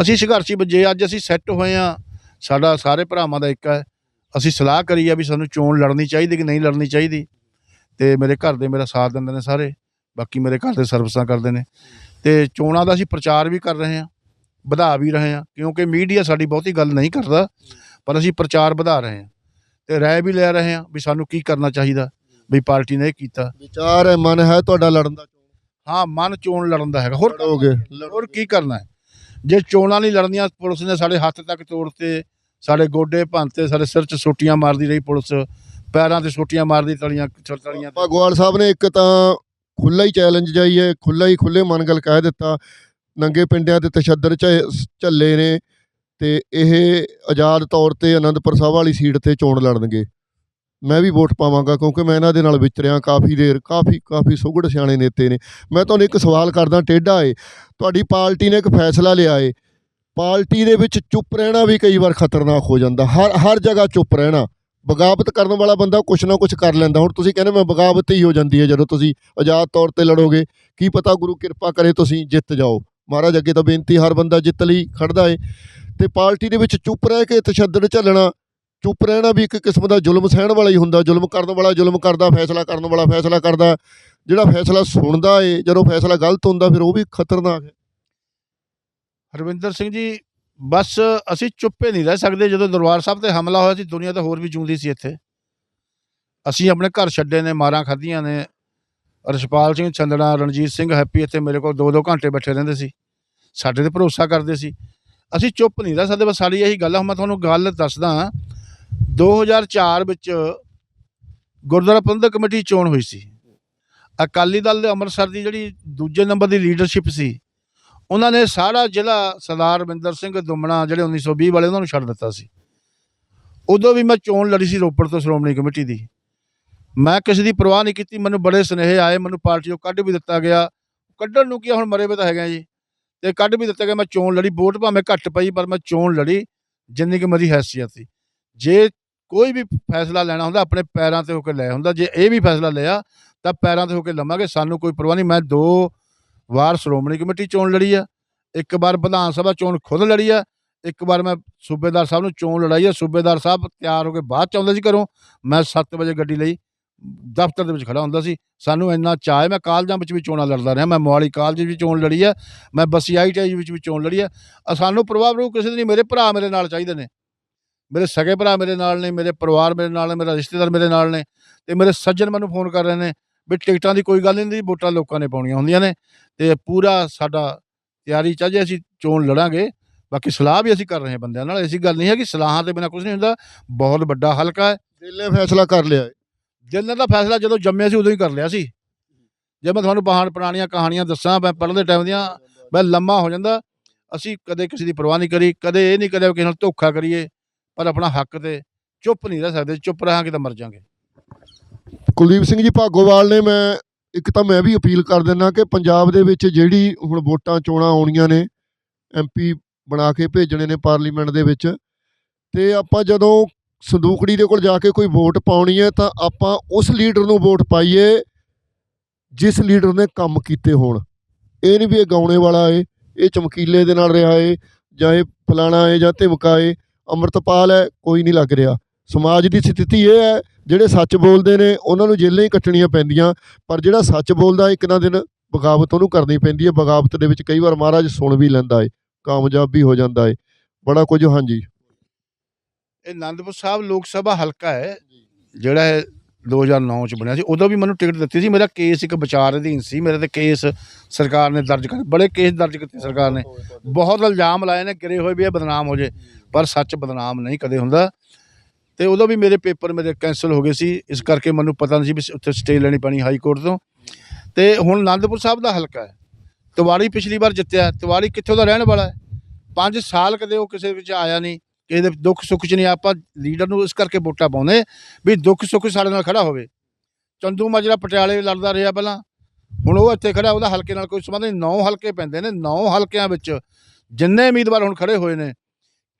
ਅਸੀਂ ਸੰਘਰਸ਼ੀ ਜੇ ਅੱਜ ਅਸੀਂ ਸੈੱਟ ਹੋਏ ਆ ਸਾਡਾ ਸਾਰੇ ਭਰਾਵਾਂ ਦਾ ਇੱਕ ਹੈ। ਅਸੀਂ ਸਲਾਹ ਕਰੀ ਆ ਵੀ ਸਾਨੂੰ ਚੋਣ ਲੜਨੀ ਚਾਹੀਦੀ ਕਿ ਨਹੀਂ ਲੜਨੀ ਚਾਹੀਦੀ। ਤੇ ਮੇਰੇ ਘਰ ਦੇ ਮੇਰਾ ਸਾਥ ਦਿੰਦੇ ਨੇ ਸਾਰੇ, ਬਾਕੀ ਮੇਰੇ ਘਰ ਦੇ ਸਰਵਿਸਾਂ ਕਰਦੇ ਨੇ। ਤੇ ਚੋਣਾਂ ਦਾ ਅਸੀਂ ਪ੍ਰਚਾਰ ਵੀ ਕਰ ਰਹੇ ਹਾਂ, ਵਧਾ ਵੀ ਰਹੇ ਹਾਂ, ਕਿਉਂਕਿ ਮੀਡੀਆ ਸਾਡੀ ਬਹੁਤੀ ਗੱਲ ਨਹੀਂ ਕਰਦਾ, ਪਰ ਅਸੀਂ ਪ੍ਰਚਾਰ ਵਧਾ ਰਹੇ ਹਾਂ। ਤੇ ਰਾਏ ਵੀ ਲੈ ਰਹੇ ਹਾਂ ਵੀ ਸਾਨੂੰ ਕੀ ਕਰਨਾ ਚਾਹੀਦਾ। ਵੀ ਪਾਰਟੀ ਨੇ ਇਹ ਕੀਤਾ। ਵਿਚਾਰ ਹੈ ਮਨ ਹੈ ਤੁਹਾਡਾ ਲੜਨ ਦਾ ਹਾਂ ਮਨ ਚੋਣ ਲੜਨ ਦਾ ਹੈਗਾ। ਹੋਰ ਲੜੋਗੇ ਹੋਰ ਕੀ ਕਰਨਾ ਹੈ? ਜੇ ਚੋਣਾਂ ਨਹੀਂ ਲੜਨੀਆਂ ਪੁਲਿਸ ਨੇ ਸਾਡੇ ਹੱਥ ਤੱਕ ਤੋੜਤੇ ਸਾਡੇ ਗੋਡੇ ਭੰਨਤੇ ਸਾਡੇ ਸਿਰ 'ਚ ਸੋਟੀਆਂ ਮਾਰਦੀ ਰਹੀ ਪੁਲਿਸ। ਪੈਰਾਂ ਤੇ ਸੋਟੀਆਂ ਮਾਰਦੀ ਤਲੀਆਂ ਤਲੀਆਂ ਤੇ। ਭਗਵਾਨ ਸਾਹਿਬ ਨੇ ਇੱਕ ਤਾਂ ਖੁੱਲਾ ਹੀ ਚੈਲੰਜ ਜਾਈ ਹੈ ਖੁੱਲਾ ਹੀ ਖੁੱਲੇ ਮਨ ਗੱਲ ਕਹਿ ਦਿੱਤਾ। ਨੰਗੇ ਪਿੰਡਿਆਂ ਤੇ ਤਸ਼ੱਦਦ ਝੱਲੇ ਨੇ ਤੇ ਇਹ ਆਜ਼ਾਦ ਤੌਰ ਤੇ ਆਨੰਦਪੁਰ ਸਾਹਿਬ ਵਾਲੀ ਸੀਟ ਤੇ ਚੋਣ ਲੜਨਗੇ। ਮੈਂ ਵੀ ਵੋਟ ਪਾਵਾਂਗਾ ਕਿਉਂਕਿ ਮੈਂ ਇਹਨਾਂ ਦੇ ਨਾਲ ਵਿਚਰਿਆ ਕਾਫੀ ਦੇਰ, ਕਾਫੀ ਕਾਫੀ ਸੁਗੜ ਸਿਆਣੇ ਨੇਤੇ ਨੇ। ਮੈਂ ਤੁਹਾਨੂੰ ਇੱਕ ਸਵਾਲ ਕਰਦਾ, ਟੇਢਾ ਏ, ਤੁਹਾਡੀ ਪਾਰਟੀ ਨੇ ਇੱਕ ਫੈਸਲਾ ਲਿਆ ਏ, ਪਾਰਟੀ ਦੇ ਵਿੱਚ ਚੁੱਪ ਰਹਿਣਾ ਵੀ ਕਈ ਵਾਰ ਖਤਰਨਾਕ ਹੋ ਜਾਂਦਾ, ਹਰ ਹਰ ਜਗ੍ਹਾ ਚੁੱਪ ਰਹਿਣਾ, ਬਗਾਵਤ ਕਰਨ ਵਾਲਾ ਬੰਦਾ ਕੁਛ ਨਾ ਕੁਛ ਕਰ ਲੈਂਦਾ। ਹੁਣ ਤੁਸੀਂ ਕਹਿੰਦੇ ਮੈਂ ਬਗਾਵਤ ਹੀ ਹੋ ਜਾਂਦੀ ਹੈ ਜਦੋਂ ਤੁਸੀਂ ਆਜ਼ਾਦ ਤੌਰ ਤੇ ਲੜੋਗੇ, ਕੀ ਪਤਾ ਗੁਰੂ ਕਿਰਪਾ ਕਰੇ ਤੁਸੀਂ ਜਿੱਤ ਜਾਓ। ਮਹਾਰਾਜ ਅੱਗੇ ਤਾਂ ਬੇਨਤੀ, ਹਰ ਬੰਦਾ ਜਿੱਤ ਲਈ ਖੜਦਾ ਏ। ਤੇ ਪਾਰਟੀ ਦੇ ਵਿੱਚ ਚੁੱਪ ਰਹਿ ਕੇ ਤਸ਼ੱਦਦ ਝੱਲਣਾ ਚੁੱਪ ਰਹਿਣਾ ਵੀ ਇੱਕ ਕਿਸਮ ਦਾ ਜ਼ੁਲਮ ਸਹਿਣ ਵਾਲਾ ਹੀ ਹੁੰਦਾ, ਜ਼ੁਲਮ ਕਰਨ ਵਾਲਾ, ਜ਼ੁਲਮ ਕਰਦਾ, ਫੈਸਲਾ ਕਰਨ ਵਾਲਾ, ਫੈਸਲਾ ਕਰਦਾ। ਜਿਹੜਾ ਫੈਸਲਾ ਸੁਣਦਾ ਏ, ਜਦੋਂ ਫੈਸਲਾ ਗਲਤ ਹੁੰਦਾ, ਫਿਰ ਉਹ ਵੀ ਖਤਰਨਾਕ ਹੈ। ਹਰਵਿੰਦਰ ਸਿੰਘ ਜੀ, ਬਸ ਅਸੀਂ ਚੁੱਪੇ ਨਹੀਂ ਰਹਿ ਸਕਦੇ। ਜਦੋਂ ਦਰਬਾਰ ਸਾਹਿਬ ਤੇ ਹਮਲਾ ਹੋਇਆ ਸੀ, ਦੁਨੀਆ ਤਾਂ ਹੋਰ ਵੀ ਜੂੰਦੀ ਸੀ ਇੱਥੇ। ਅਸੀਂ ਆਪਣੇ ਘਰ ਛੱਡੇ ਨੇ, ਮਾਰਾਂ ਖਾਧੀਆਂ ਨੇ। ਰਸ਼ਪਾਲ ਸਿੰਘ ਚੰਦੜਾ ਰਣਜੀਤ ਸਿੰਘ, ਹੈਪੀ ਇੱਥੇ ਮੇਰੇ ਕੋਲ 2-2 ਘੰਟੇ ਬੈਠੇ ਰਹਿੰਦੇ ਸੀ। ਸਾਡੇ ਤੇ ਭਰੋਸਾ ਕਰਦੇ ਸੀ। ਅਸੀਂ ਚੁੱਪ ਨਹੀਂ ਰਹਿ ਸਕਦੇ, ਬਸ ਸਾਡੀ ਇਹੀ ਗੱਲ ਆ। ਮੈਂ ਤੁਹਾਨੂੰ ਗੱਲ ਦੱਸਦਾ 2004 ਵਿੱਚ ਗੁਰਦੁਆਰਾ ਪ੍ਰਬੰਧਕ ਕਮੇਟੀ ਚੋਣ ਹੋਈ ਸੀ। ਅਕਾਲੀ ਦਲ ਦੇ ਅੰਮ੍ਰਿਤਸਰ ਦੀ ਜਿਹੜੀ ਦੂਜੇ ਨੰਬਰ ਦੀ ਲੀਡਰਸ਼ਿਪ ਸੀ, ਉਹਨਾਂ ਨੇ ਸਾਰਾ ਜ਼ਿਲ੍ਹਾ ਸਰਦਾਰ ਰਵਿੰਦਰ ਸਿੰਘ ਦੁਮਣਾ ਜਿਹੜੇ 1920 ਵਾਲੇ ਉਹਨਾਂ ਨੂੰ ਛੱਡ ਦਿੱਤਾ ਸੀ। ਉਦੋਂ ਵੀ ਮੈਂ ਚੋਣ ਲੜੀ ਸੀ ਰੋਪੜ ਤੋਂ ਸ਼੍ਰੋਮਣੀ ਕਮੇਟੀ ਦੀ। ਮੈਂ ਕਿਸੇ ਦੀ ਪਰਵਾਹ ਨਹੀਂ ਕੀਤੀ, ਮੈਨੂੰ ਬੜੇ ਸੁਨੇਹੇ ਆਏ, ਮੈਨੂੰ ਪਾਰਟੀਓ ਕੱਢ ਵੀ ਦਿੱਤਾ ਗਿਆ। ਕੱਢਣ ਨੂੰ ਕੀ ਹੁਣ ਮਰੇ ਵੇ ਤਾਂ ਹੈਗਾ ਜੀ। ਤੇ ਕੱਢ ਵੀ ਦਿੱਤਾ ਗਿਆ, ਮੈਂ ਚੋਣ ਲੜੀ, ਵੋਟ ਭਾਵੇਂ ਘੱਟ ਪਈ ਪਰ ਮੈਂ ਚੋਣ ਲੜੀ, ਜਿੰਨੀ ਕਿ ਮੇਰੀ ਹੈਸੀਅਤ ਸੀ। ਜੇ ਕੋਈ ਵੀ ਫੈਸਲਾ ਲੈਣਾ ਹੁੰਦਾ, ਆਪਣੇ ਪੈਰਾਂ ਤੇ ਹੋ ਕੇ ਲੈ ਹੁੰਦਾ। ਜੇ ਇਹ ਵੀ ਫੈਸਲਾ ਲਿਆ, ਤਾਂ ਪੈਰਾਂ ਤੇ ਹੋ ਕੇ ਲਵਾਂਗੇ ਸਾਨੂੰ ਕੋਈ ਪਰਵਾਹ ਨਹੀਂ। ਮੈਂ ਦੋ ਵਾਰ ਸ਼੍ਰੋਮਣੀ ਕਮੇਟੀ ਚੋਣ ਲੜੀ ਆ। ਇੱਕ ਵਾਰ ਵਿਧਾਨ ਸਭਾ ਚੋਣ ਖੁਦ ਲੜੀ ਆ। ਇੱਕ ਵਾਰ ਮੈਂ ਸੂਬੇਦਾਰ ਸਾਹਿਬ ਨੂੰ ਚੋਣ ਲੜਾਈ ਆ। ਸੂਬੇਦਾਰ ਸਾਹਿਬ ਤਿਆਰ ਹੋ ਕੇ ਬਾਅਦ ਚ ਆਉਂਦੇ ਸੀ ਘਰੋਂ। ਮੈਂ 7 ਵਜੇ ਗੱਡੀ ਲਈ ਦਫ਼ਤਰ ਦੇ ਵਿੱਚ ਖੜਾ ਹੁੰਦਾ ਸੀ। ਸਾਨੂੰ ਇੰਨਾ ਚਾਅ ਮੈਂ ਕਾਲਜਾਂ ਵਿੱਚ ਵੀ ਚੋਣਾਂ ਲੜਦਾ ਰਿਹਾ। ਮੈਂ ਮੋਹਾਲੀ ਕਾਲਜ ਵਿੱਚ ਵੀ ਚੋਣ ਲੜੀ ਆ। ਮੈਂ ਬਸੀ ਆਈਟੀਆਈ ਵਿੱਚ ਵੀ ਚੋਣ ਲੜੀ ਆ। ਸਾਨੂੰ ਪ੍ਰਭਾਵ ਰੂ ਕਿਸੇ ਦੀ ਨਹੀਂ। ਮੇਰੇ ਭਰਾ ਮੇਰੇ ਨਾਲ ਚਾਹੀਦੇ ਨੇ। ਮੇਰੇ ਸਗੇ ਭਰਾ ਮੇਰੇ ਨਾਲ ਨੇ ਮੇਰੇ ਪਰਿਵਾਰ ਮੇਰੇ ਨਾਲ ਨੇ ਮੇਰਾ ਰਿਸ਼ਤੇਦਾਰ ਮੇਰੇ ਨਾਲ ਨੇ ਤੇ ਮੇਰੇ ਸੱਜਣ ਮੈਨੂੰ ਫੋਨ ਕਰ ਰਹੇ ਨੇ ਵੀ ਟਿਕਟਾਂ ਦੀ ਕੋਈ ਗੱਲ ਨਹੀਂ ਹੁੰਦੀ ਵੋਟਾਂ ਲੋਕਾਂ ਨੇ ਪਾਉਣੀਆਂ ਹੁੰਦੀਆਂ ਨੇ ਤੇ ਪੂਰਾ ਸਾਡਾ ਤਿਆਰੀ ਚਾਹੇ ਅਸੀਂ ਚੋਣ ਲੜਾਂਗੇ। ਬਾਕੀ ਸਲਾਹ ਵੀ ਅਸੀਂ ਕਰ ਰਹੇ ਹਾਂ ਬੰਦਿਆਂ ਨਾਲ ਐਸੀ ਗੱਲ ਨਹੀਂ ਹੈ ਕਿ ਸਲਾਹਾਂ ਦੇ ਬਿਨਾਂ ਕੁਝ ਨਹੀਂ ਹੁੰਦਾ ਬਹੁਤ ਵੱਡਾ ਹਲਕਾ ਹੈ। ਦਿਲ ਫੈਸਲਾ ਕਰ ਲਿਆ ਜਿੰਨਾਂ ਦਾ ਫੈਸਲਾ ਜਦੋਂ ਜੰਮਿਆ ਸੀ ਉਦੋਂ ਹੀ ਕਰ ਲਿਆ ਸੀ। ਜੇ ਮੈਂ ਤੁਹਾਨੂੰ ਪਹਾੜ ਪੁਰਾਣੀਆਂ ਕਹਾਣੀਆਂ ਦੱਸਾਂ ਮੈਂ ਪੜ੍ਹਦੇ ਟਾਈਮ ਦੀਆਂ ਮੈਂ ਲੰਮਾ ਹੋ ਜਾਂਦਾ ਅਸੀਂ ਕਦੇ ਕਿਸੇ ਦੀ ਪਰਵਾਹ ਨਹੀਂ ਕਰੀ ਕਦੇ ਇਹ ਨਹੀਂ ਕਰਿਆ ਕਿਸੇ ਨਾਲ ਧੋਖਾ ਕਰੀਏ। ਪਰ ਆਪਣਾ ਹੱਕ ਤੇ ਚੁੱਪ ਨਹੀਂ ਰਹਿ ਸਕਦੇ, ਚੁੱਪ ਰਹਾਂਗੇ ਤਾਂ ਮਰ ਜਾਾਂਗੇ। ਕੁਲਦੀਪ ਸਿੰਘ ਜੀ, ਭਾਗੋਵਾਲ ਨੇ ਮੈਂ ਇੱਕ ਤਾਂ ਮੈਂ ਵੀ ਅਪੀਲ ਕਰ ਦਿੰਦਾ ਕਿ ਪੰਜਾਬ ਦੇ ਵਿੱਚ ਜਿਹੜੀ ਹੁਣ ਵੋਟਾਂ ਚੋਣਾਂ ਆਉਣੀਆਂ ਨੇ ਐਮਪੀ ਬਣਾ ਕੇ ਭੇਜਣੇ ਨੇ ਪਾਰਲੀਮੈਂਟ ਦੇ ਵਿੱਚ, ਤੇ ਆਪਾਂ ਜਦੋਂ ਸੰਦੂਕੜੀ ਦੇ ਕੋਲ ਜਾ ਕੇ ਕੋਈ ਵੋਟ ਪਾਉਣੀ ਹੈ ਤਾਂ ਆਪਾਂ ਉਸ ਲੀਡਰ ਨੂੰ ਵੋਟ ਪਾਈਏ, ਜਿਸ ਲੀਡਰ ਨੇ ਕੰਮ ਕੀਤੇ ਹੋਣ। ਇਹ ਨਹੀਂ ਵੀ ਇਹ ਗਾਉਣੇ ਵਾਲਾ ਏ, ਇਹ ਚਮਕੀਲੇ ਦੇ ਨਾਲ ਰਿਹਾ ਏ, ਜਾਂ ਇਹ ਫਲਾਣਾ ਏ, ਜਾਂ ਧਿਮਕਾ ਏ ਅੰਮ੍ਰਿਤਪਾਲ ਹੈ ਕੋਈ ਨਹੀਂ ਲੱਗ ਰਿਹਾ। ਸਮਾਜ ਦੀ ਸਥਿਤੀ ਇਹ ਹੈ ਜਿਹੜੇ ਸੱਚ ਬੋਲਦੇ ਨੇ ਉਹਨਾਂ ਨੂੰ ਜੇਲ੍ਹਾਂ ਹੀ ਕੱਟਣੀਆਂ ਪੈਂਦੀਆਂ। ਪਰ ਜਿਹੜਾ ਸੱਚ ਬੋਲਦਾ ਇੱਕ ਨਾ ਦਿਨ ਬਗਾਵਤ ਉਹਨੂੰ ਕਰਨੀ ਪੈਂਦੀ ਹੈ। ਬਗਾਵਤ ਦੇ ਵਿੱਚ ਕਈ ਵਾਰ ਮਹਾਰਾਜ ਸੁਣ ਵੀ ਲੈਂਦਾ ਏ ਕਾਮਯਾਬ ਵੀ ਹੋ ਜਾਂਦਾ ਏ ਬੜਾ ਕੁਝ ਹਾਂਜੀ। ਇਹ ਆਨੰਦਪੁਰ ਸਾਹਿਬ ਲੋਕ ਸਭਾ ਹਲਕਾ ਹੈ ਜਿਹੜਾ ਇਹ 2009 ਚ ਬਣਿਆ ਸੀ। ਉਦੋਂ ਵੀ ਮੈਨੂੰ ਟਿਕਟ ਦਿੱਤੀ ਸੀ। ਮੇਰਾ ਕੇਸ ਇੱਕ ਵਿਚਾਰ ਅਧੀਨ ਸੀ। ਮੇਰੇ ਤੇ ਕੇਸ ਸਰਕਾਰ ਨੇ ਦਰਜ ਕਰ ਬੜੇ ਕੇਸ ਦਰਜ ਕੀਤੇ ਸਰਕਾਰ ਨੇ। ਬਹੁਤ ਇਲਜ਼ਾਮ ਲਾਏ ਨੇ ਗਿਰੇ ਹੋਏ ਵੀ ਇਹ ਬਦਨਾਮ ਹੋ ਜੇ। ਪਰ ਸੱਚ ਬਦਨਾਮ ਨਹੀਂ ਕਦੇ ਹੁੰਦਾ। ਤੇ ਉਦੋਂ ਵੀ ਮੇਰੇ ਪੇਪਰ ਮੇਰੇ ਕੈਂਸਲ ਹੋ ਗਏ ਸੀ। ਇਸ ਕਰਕੇ ਮੈਨੂੰ ਪਤਾ ਨਹੀਂ ਸੀ ਵੀ ਉੱਥੇ ਸਟੇ ਲੈਣੀ ਪੈਣੀ ਹਾਈ ਕੋਰਟ ਤੋਂ। ਤੇ ਹੁਣ ਆਨੰਦਪੁਰ ਸਾਹਿਬ ਦਾ ਹਲਕਾ ਹੈ। ਤਿਵਾੜੀ ਪਿਛਲੀ ਵਾਰ ਜਿੱਤਿਆ। ਤਿਵਾੜੀ ਕਿੱਥੋਂ ਦਾ ਰਹਿਣ ਵਾਲਾ ਹੈ? 5 ਸਾਲ ਕਦੇ ਉਹ ਕਿਸੇ ਵਿੱਚ ਆਇਆ ਨਹੀਂ। ਕਿਸੇ ਦੇ ਦੁੱਖ ਸੁੱਖ 'ਚ ਨਹੀਂ। ਆਪਾਂ ਲੀਡਰ ਨੂੰ ਇਸ ਕਰਕੇ ਵੋਟਾਂ ਪਾਉਂਦੇ ਵੀ ਦੁੱਖ ਸੁੱਖ ਸਾਡੇ ਨਾਲ ਖੜਾ ਹੋਵੇ। ਚੰਦੂ ਮਾਜਰਾ ਪਟਿਆਲੇ ਲੜਦਾ ਰਿਹਾ ਪਹਿਲਾਂ। ਹੁਣ ਉਹ ਇੱਥੇ ਖੜਾ। ਉਹਦਾ ਹਲਕੇ ਨਾਲ ਕੋਈ ਸੰਬੰਧ ਨਹੀਂ। ਨੌ ਹਲਕੇ ਪੈਂਦੇ ਨੇ। ਨੌ ਹਲਕਿਆਂ ਵਿੱਚ ਜਿੰਨੇ ਉਮੀਦਵਾਰ ਹੁਣ ਖੜੇ ਹੋਏ ਨੇ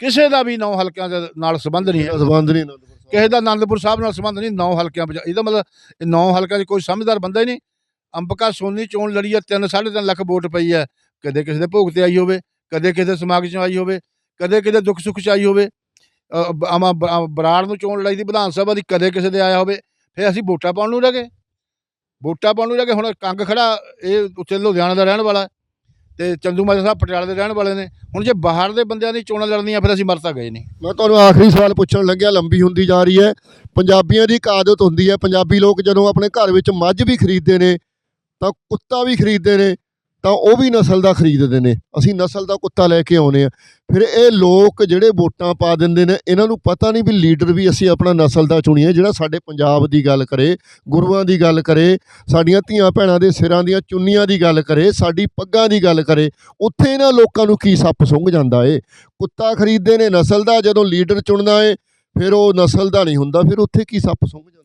ਕਿਸੇ ਦਾ ਵੀ ਨੌ ਹਲਕਿਆਂ ਦੇ ਨਾਲ ਸੰਬੰਧ ਨਹੀਂ ਹੈ। ਸਬੰਧ ਨਹੀਂ ਅਨੰਦਪੁਰ ਕਿਸੇ ਦਾ ਆਨੰਦਪੁਰ ਸਾਹਿਬ ਨਾਲ ਸੰਬੰਧ ਨਹੀਂ ਨੌ ਹਲਕਿਆਂ ਵਿੱਚ ਇਹਦਾ ਮਤਲਬ ਇਹ ਨੌ ਹਲਕਿਆਂ 'ਚ ਕੋਈ ਸਮਝਦਾਰ ਬੰਦਾ ਹੀ ਨਹੀਂ। ਅੰਬਕਾ ਸੋਨੀ ਚੋਣ ਲੜੀ ਹੈ 3 3.5 ਲੱਖ ਵੋਟ ਪਈ ਹੈ। ਕਦੇ ਕਿਸੇ ਦੇ ਭੋਗ ਤੇ ਆਈ ਹੋਵੇ ਕਦੇ ਕਿਸੇ ਦੇ ਸਮਾਗਮ 'ਚ ਆਈ ਹੋਵੇ ਕਦੇ ਕਿਸੇ ਦੁੱਖ ਸੁੱਖ 'ਚ ਆਈ ਹੋਵੇ। ਆਮਾ ਆ ਬਰਾੜ ਨੂੰ ਚੋਣ ਲੜਾਈ ਦੀ ਵਿਧਾਨ ਸਭਾ ਦੀ ਕਦੇ ਕਿਸੇ ਦੇ ਆਇਆ ਹੋਵੇ ਫਿਰ ਅਸੀਂ ਵੋਟਾਂ ਪਾਉਣ ਨੂੰ ਲੱਗੇ ਵੋਟਾਂ ਪਾਉਣ ਨੂੰ ਲੱਗੇ ਹੁਣ ਕੰਗ ਖੜਾ ਇਹ ਉੱਥੇ ਲੁਧਿਆਣਾ ਦਾ ਰਹਿਣ ਵਾਲਾ ਤੇ ਚੰਦੂ ਮਾਜਰਾ ਸਾਹਿਬ ਪਟਿਆਲੇ ਦੇ ਰਹਿਣ ਵਾਲੇ ਨੇ। ਹੁਣ ਜੇ ਬਾਹਰ ਦੇ ਬੰਦਿਆਂ ਦੀ ਚੋਣਾਂ ਲੜਨੀਆਂ, ਫਿਰ ਅਸੀਂ ਮਰ ਤਾਂ ਗਏ ਨਹੀਂ। ਮੈਂ ਤੁਹਾਨੂੰ ਆਖਰੀ ਸਵਾਲ ਪੁੱਛਣ ਲੱਗਿਆ, ਲੰਬੀ ਹੁੰਦੀ ਜਾ ਰਹੀ ਹੈ। ਪੰਜਾਬੀਆਂ ਦੀ ਇੱਕ ਆਦਤ ਹੁੰਦੀ ਹੈ, ਪੰਜਾਬੀ ਲੋਕ ਜਦੋਂ ਆਪਣੇ ਘਰ ਵਿੱਚ ਮੱਝ ਵੀ ਖਰੀਦਦੇ ਨੇ, ਤਾਂ ਕੁੱਤਾ ਵੀ ਖਰੀਦਦੇ ਨੇ ਤਾਂ ਉਹ ਵੀ ਨਸਲ ਦਾ ਖਰੀਦਦੇ ਨੇ। ਅਸੀਂ ਨਸਲ ਦਾ ਕੁੱਤਾ ਲੈ ਕੇ ਆਉਨੇ ਆ ਫਿਰ ਇਹ ਲੋਕ ਜਿਹੜੇ ਵੋਟਾਂ ਪਾ ਦਿੰਦੇ ਨੇ ਇਹਨਾਂ ਨੂੰ ਪਤਾ ਨਹੀਂ ਵੀ ਲੀਡਰ ਵੀ ਅਸੀਂ ਆਪਣਾ ਨਸਲ ਦਾ ਚੁਣੀਏ ਜਿਹੜਾ ਸਾਡੇ ਪੰਜਾਬ ਦੀ ਗੱਲ ਕਰੇ ਗੁਰੂਆਂ ਦੀ ਗੱਲ ਕਰੇ ਸਾਡੀਆਂ ਧੀਆਂ ਭੈਣਾਂ ਦੇ ਸਿਰਾਂ ਦੀਆਂ ਚੁੰਨੀਆਂ ਦੀ ਗੱਲ ਕਰੇ ਸਾਡੀ ਪੱਗਾਂ ਦੀ ਗੱਲ ਕਰੇ ਉੱਥੇ ਇਹਨਾਂ ਲੋਕਾਂ ਨੂੰ ਕੀ ਸੱਪ ਸੁੰਘ ਜਾਂਦਾ ਏ? ਕੁੱਤਾ ਖਰੀਦਦੇ ਨੇ ਨਸਲ ਦਾ ਜਦੋਂ ਲੀਡਰ ਚੁਣਦਾ ਏ ਫਿਰ ਉਹ ਨਸਲ ਦਾ ਨਹੀਂ ਹੁੰਦਾ ਫਿਰ ਉੱਥੇ ਕੀ ਸੱਪ ਸੁੰਘ ਜਾਂਦਾ?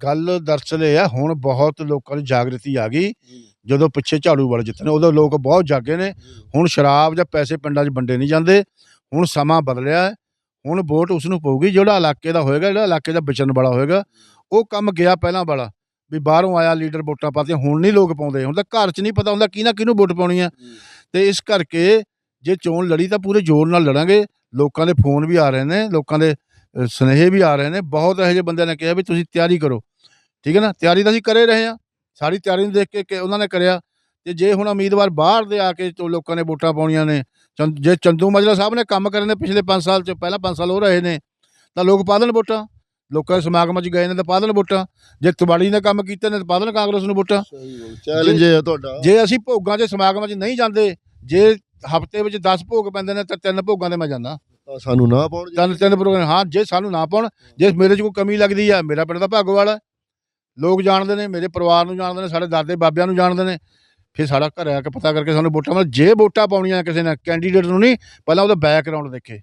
ਗੱਲ ਦਰਅਸਲ ਇਹ ਆ ਹੁਣ ਬਹੁਤ ਲੋਕਾਂ ਨੂੰ ਜਾਗਰਤੀ ਆ ਗਈ। ਜਦੋਂ ਪਿੱਛੇ ਝਾੜੂ ਵਾਲੇ ਜਿੱਤੇ ਨੇ ਉਦੋਂ ਲੋਕ ਬਹੁਤ ਜਾਗੇ ਨੇ। ਹੁਣ ਸ਼ਰਾਬ ਜਾਂ ਪੈਸੇ ਪਿੰਡਾਂ 'ਚ ਵੰਡੇ ਨਹੀਂ ਜਾਂਦੇ। ਹੁਣ ਸਮਾਂ ਬਦਲਿਆ ਹੈ। ਹੁਣ ਵੋਟ ਉਸ ਨੂੰ ਪਊਗੀ, ਜਿਹੜਾ ਇਲਾਕੇ ਦਾ ਹੋਏਗਾ, ਜਿਹੜਾ ਇਲਾਕੇ ਦਾ ਵਿਚਰਨ ਵਾਲਾ ਹੋਏਗਾ। ਉਹ ਕੰਮ ਗਿਆ ਪਹਿਲਾਂ ਵਾਲਾ, ਵੀ ਬਾਹਰੋਂ ਆਇਆ ਲੀਡਰ ਵੋਟਾਂ ਪਾਤੀਆਂ ਹੁਣ ਨਹੀਂ ਲੋਕ ਪਾਉਂਦੇ। ਹੁਣ ਤਾਂ ਘਰ 'ਚ ਨਹੀਂ ਪਤਾ ਹੁੰਦਾ ਕਿਹਨਾਂ ਕਿਹਨੂੰ ਵੋਟ ਪਾਉਣੀ ਆ ਤੇ ਇਸ ਕਰਕੇ ਜੇ ਚੋਣ ਲੜੀ ਤਾਂ ਪੂਰੇ ਜ਼ੋਰ ਨਾਲ ਲੜਾਂਗੇ। ਲੋਕਾਂ ਦੇ ਫੋਨ ਵੀ ਆ ਰਹੇ ਨੇ, ਲੋਕਾਂ ਦੇ ਸੁਨੇਹੇ ਵੀ ਆ ਰਹੇ ਨੇ। ਬਹੁਤ ਇਹੋ ਜਿਹੇ ਬੰਦਿਆਂ ਨੇ ਕਿਹਾ ਵੀ ਤੁਸੀਂ ਤਿਆਰੀ ਕਰੋ। ਠੀਕ ਹੈ ਨਾ? ਤਿਆਰੀ ਤਾਂ ਅਸੀਂ ਕਰੇ ਰਹੇ ਹਾਂ। ਸਾਰੀ ਤਿਆਰੀ ਨੂੰ ਦੇਖ ਕੇ ਕਿ ਉਹਨਾਂ ਨੇ ਕਰਿਆ ਤੇ ਜੇ ਹੁਣ ਉਮੀਦਵਾਰ ਬਾਹਰ ਦੇ ਆ ਕੇ ਲੋਕਾਂ ਨੇ ਵੋਟਾਂ ਪਾਉਣੀਆਂ ਨੇ ਜੇ ਚੰਦੂ ਮਾਜਰਾ ਸਾਹਿਬ ਨੇ ਕੰਮ ਕਰੇ ਨੇ ਪਿਛਲੇ 5 ਸਾਲ ਚ ਪਹਿਲਾਂ 5 ਸਾਲ ਹੋ ਰਹੇ ਨੇ ਤਾਂ ਲੋਕ ਪਾ ਦੇਣ ਵੋਟਾਂ। ਲੋਕਾਂ ਦੇ ਸਮਾਗਮਾਂ 'ਚ ਗਏ ਨੇ ਤਾਂ ਪਾ ਦੇਣ ਵੋਟਾਂ। ਜੇ ਤਵਾੜੀ ਨੇ ਕੰਮ ਕੀਤੇ ਨੇ ਤਾਂ ਪਾ ਦੇਣ ਕਾਂਗਰਸ ਨੂੰ ਵੋਟਾਂ। ਚੈਲੰਜ ਹੈ ਤੁਹਾਡਾ। ਜੇ ਅਸੀਂ ਭੋਗਾਂ 'ਚ ਸਮਾਗਮਾਂ 'ਚ ਨਹੀਂ ਜਾਂਦੇ ਜੇ ਹਫ਼ਤੇ ਵਿੱਚ 10 ਭੋਗ ਪੈਂਦੇ ਨੇ ਤਾਂ ਤਿੰਨ ਭੋਗਾਂ ਤੇ ਮੈਂ ਜਾਂਦਾ। ਸਾਨੂੰ ਨਾ ਪਾਉਣ ਤਿੰਨ ਤਿੰਨ ਪ੍ਰੋਗਰਾਮ ਹਾਂ ਜੇ ਸਾਨੂੰ ਨਾ ਪਾਉਣ ਜੇ ਮੇਰੇ 'ਚ ਕੋਈ ਕਮੀ ਲੱਗਦੀ ਆ ਮੇਰਾ ਪਿੰਡ ਦਾ ਭਾਗੋਵਾਲ ਹੈ ਲੋਕ ਜਾਣਦੇ ਨੇ, ਮੇਰੇ ਪਰਿਵਾਰ ਨੂੰ ਜਾਣਦੇ ਨੇ, ਸਾਡੇ ਦਾਦੇ ਬਾਬਿਆਂ ਨੂੰ ਜਾਣਦੇ ਨੇ। ਫਿਰ ਸਾਡਾ ਘਰ ਆ ਕੇ ਪਤਾ ਕਰਕੇ ਸਾਨੂੰ ਵੋਟਾਂ ਮਤਲਬ ਜੇ ਵੋਟਾਂ ਪਾਉਣੀਆਂ ਕਿਸੇ ਨੇ ਕੈਂਡੀਡੇਟ ਨੂੰ ਨਹੀਂ, ਪਹਿਲਾਂ ਉਹਦਾ ਬੈਕਗ੍ਰਾਉਂਡ ਦੇਖੇ।